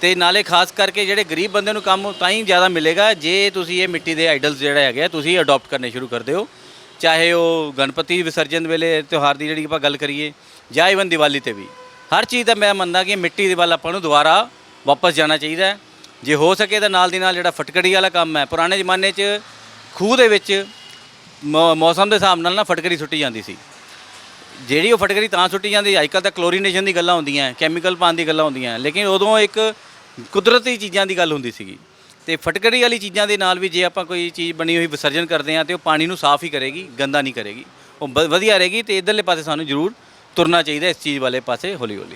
ਤੇ ਨਾਲੇ ਖਾਸ ਕਰਕੇ ਜਿਹੜੇ ਗਰੀਬ ਬੰਦੇ ਨੂੰ ਕੰਮ ਤਾਂ ਹੀ ਜ਼ਿਆਦਾ ਮਿਲੇਗਾ, ਜੇ ਤੁਸੀਂ ਇਹ ਮਿੱਟੀ ਦੇ ਆਈਡਲਸ ਜਿਹੜਾ ਹੈਗੇ ਆ, ਤੁਸੀਂ ਅਡਾਪਟ ਕਰਨੇ ਸ਼ੁਰੂ ਕਰ ਦਿਓ। ਚਾਹੇ ਉਹ ਗਣਪਤੀ ਵਿਸਰਜਨ ਵੇਲੇ ਤਿਉਹਾਰ ਦੀ ਜਿਹੜੀ ਆਪਾਂ ਗੱਲ ਕਰੀਏ, ਜਾਂ ਇਵਨ ਦੀਵਾਲੀ ਤੇ ਵੀ। ਹਰ ਚੀਜ਼ ਦਾ ਮੈਂ ਮੰਨਦਾ ਕਿ ਮਿੱਟੀ ਦੇ ਵੱਲ ਆਪਾਂ ਨੂੰ ਦੁਬਾਰਾ ਵਾਪਸ ਜਾਣਾ ਚਾਹੀਦਾ ਹੈ। ਜੇ ਹੋ ਸਕੇ ਤਾਂ ਨਾਲ ਦੀ ਨਾਲ ਜਿਹੜਾ ਫਟਕੜੀ ਵਾਲਾ ਕੰਮ ਹੈ, ਪੁਰਾਣੇ ਜ਼ਮਾਨੇ 'ਚ ਖੂਹ ਦੇ ਵਿੱਚ ਮੌ- ਮੌਸਮ ਦੇ ਹਿਸਾਬ ਨਾਲ ਨਾ ਫਟਕੜੀ ਸੁੱਟੀ ਜਾਂਦੀ ਸੀ। ਜਿਹੜੀ ਉਹ ਫਟਕਰੀ ਤਾਂ ਸੁੱਟੀ ਜਾਂਦੀ ਅੱਜ ਕੱਲ੍ਹ ਤਾਂ ਕਲੋਰੀਨੇਸ਼ਨ ਦੀ ਗੱਲਾਂ ਹੁੰਦੀਆਂ ਕੈਮੀਕਲ ਪਾਉਣ ਦੀ ਗੱਲਾਂ ਹੁੰਦੀਆਂ, ਲੇਕਿਨ ਉਦੋਂ ਇੱਕ ਕੁਦਰਤੀ ਚੀਜ਼ਾਂ ਦੀ ਗੱਲ ਹੁੰਦੀ ਸੀਗੀ। ਤੇ ਫਟਕੜੀ ਵਾਲੀ ਚੀਜ਼ਾਂ ਦੇ ਨਾਲ ਵੀ ਜੇ ਆਪਾਂ ਕੋਈ ਚੀਜ਼ ਬਣੀ ਹੋਈ ਵਿਸਰਜਨ ਕਰਦੇ ਹਾਂ ਤੇ ਉਹ ਪਾਣੀ ਨੂੰ ਸਾਫ਼ ਹੀ ਕਰੇਗੀ, ਗੰਦਾ ਨਹੀਂ ਕਰੇਗੀ। ਉਹ ਵ- ਵਧੀਆ ਰਹੇਗੀ ਤੇ ਇਧਰਲੇ ਪਾਸੇ ਸਾਨੂੰ ਜ਼ਰੂਰ ਤੁਰਨਾ ਚਾਹੀਦਾ ਇਸ ਚੀਜ਼ ਵਾਲੇ ਪਾਸੇ ਹੌਲੀ ਹੌਲੀ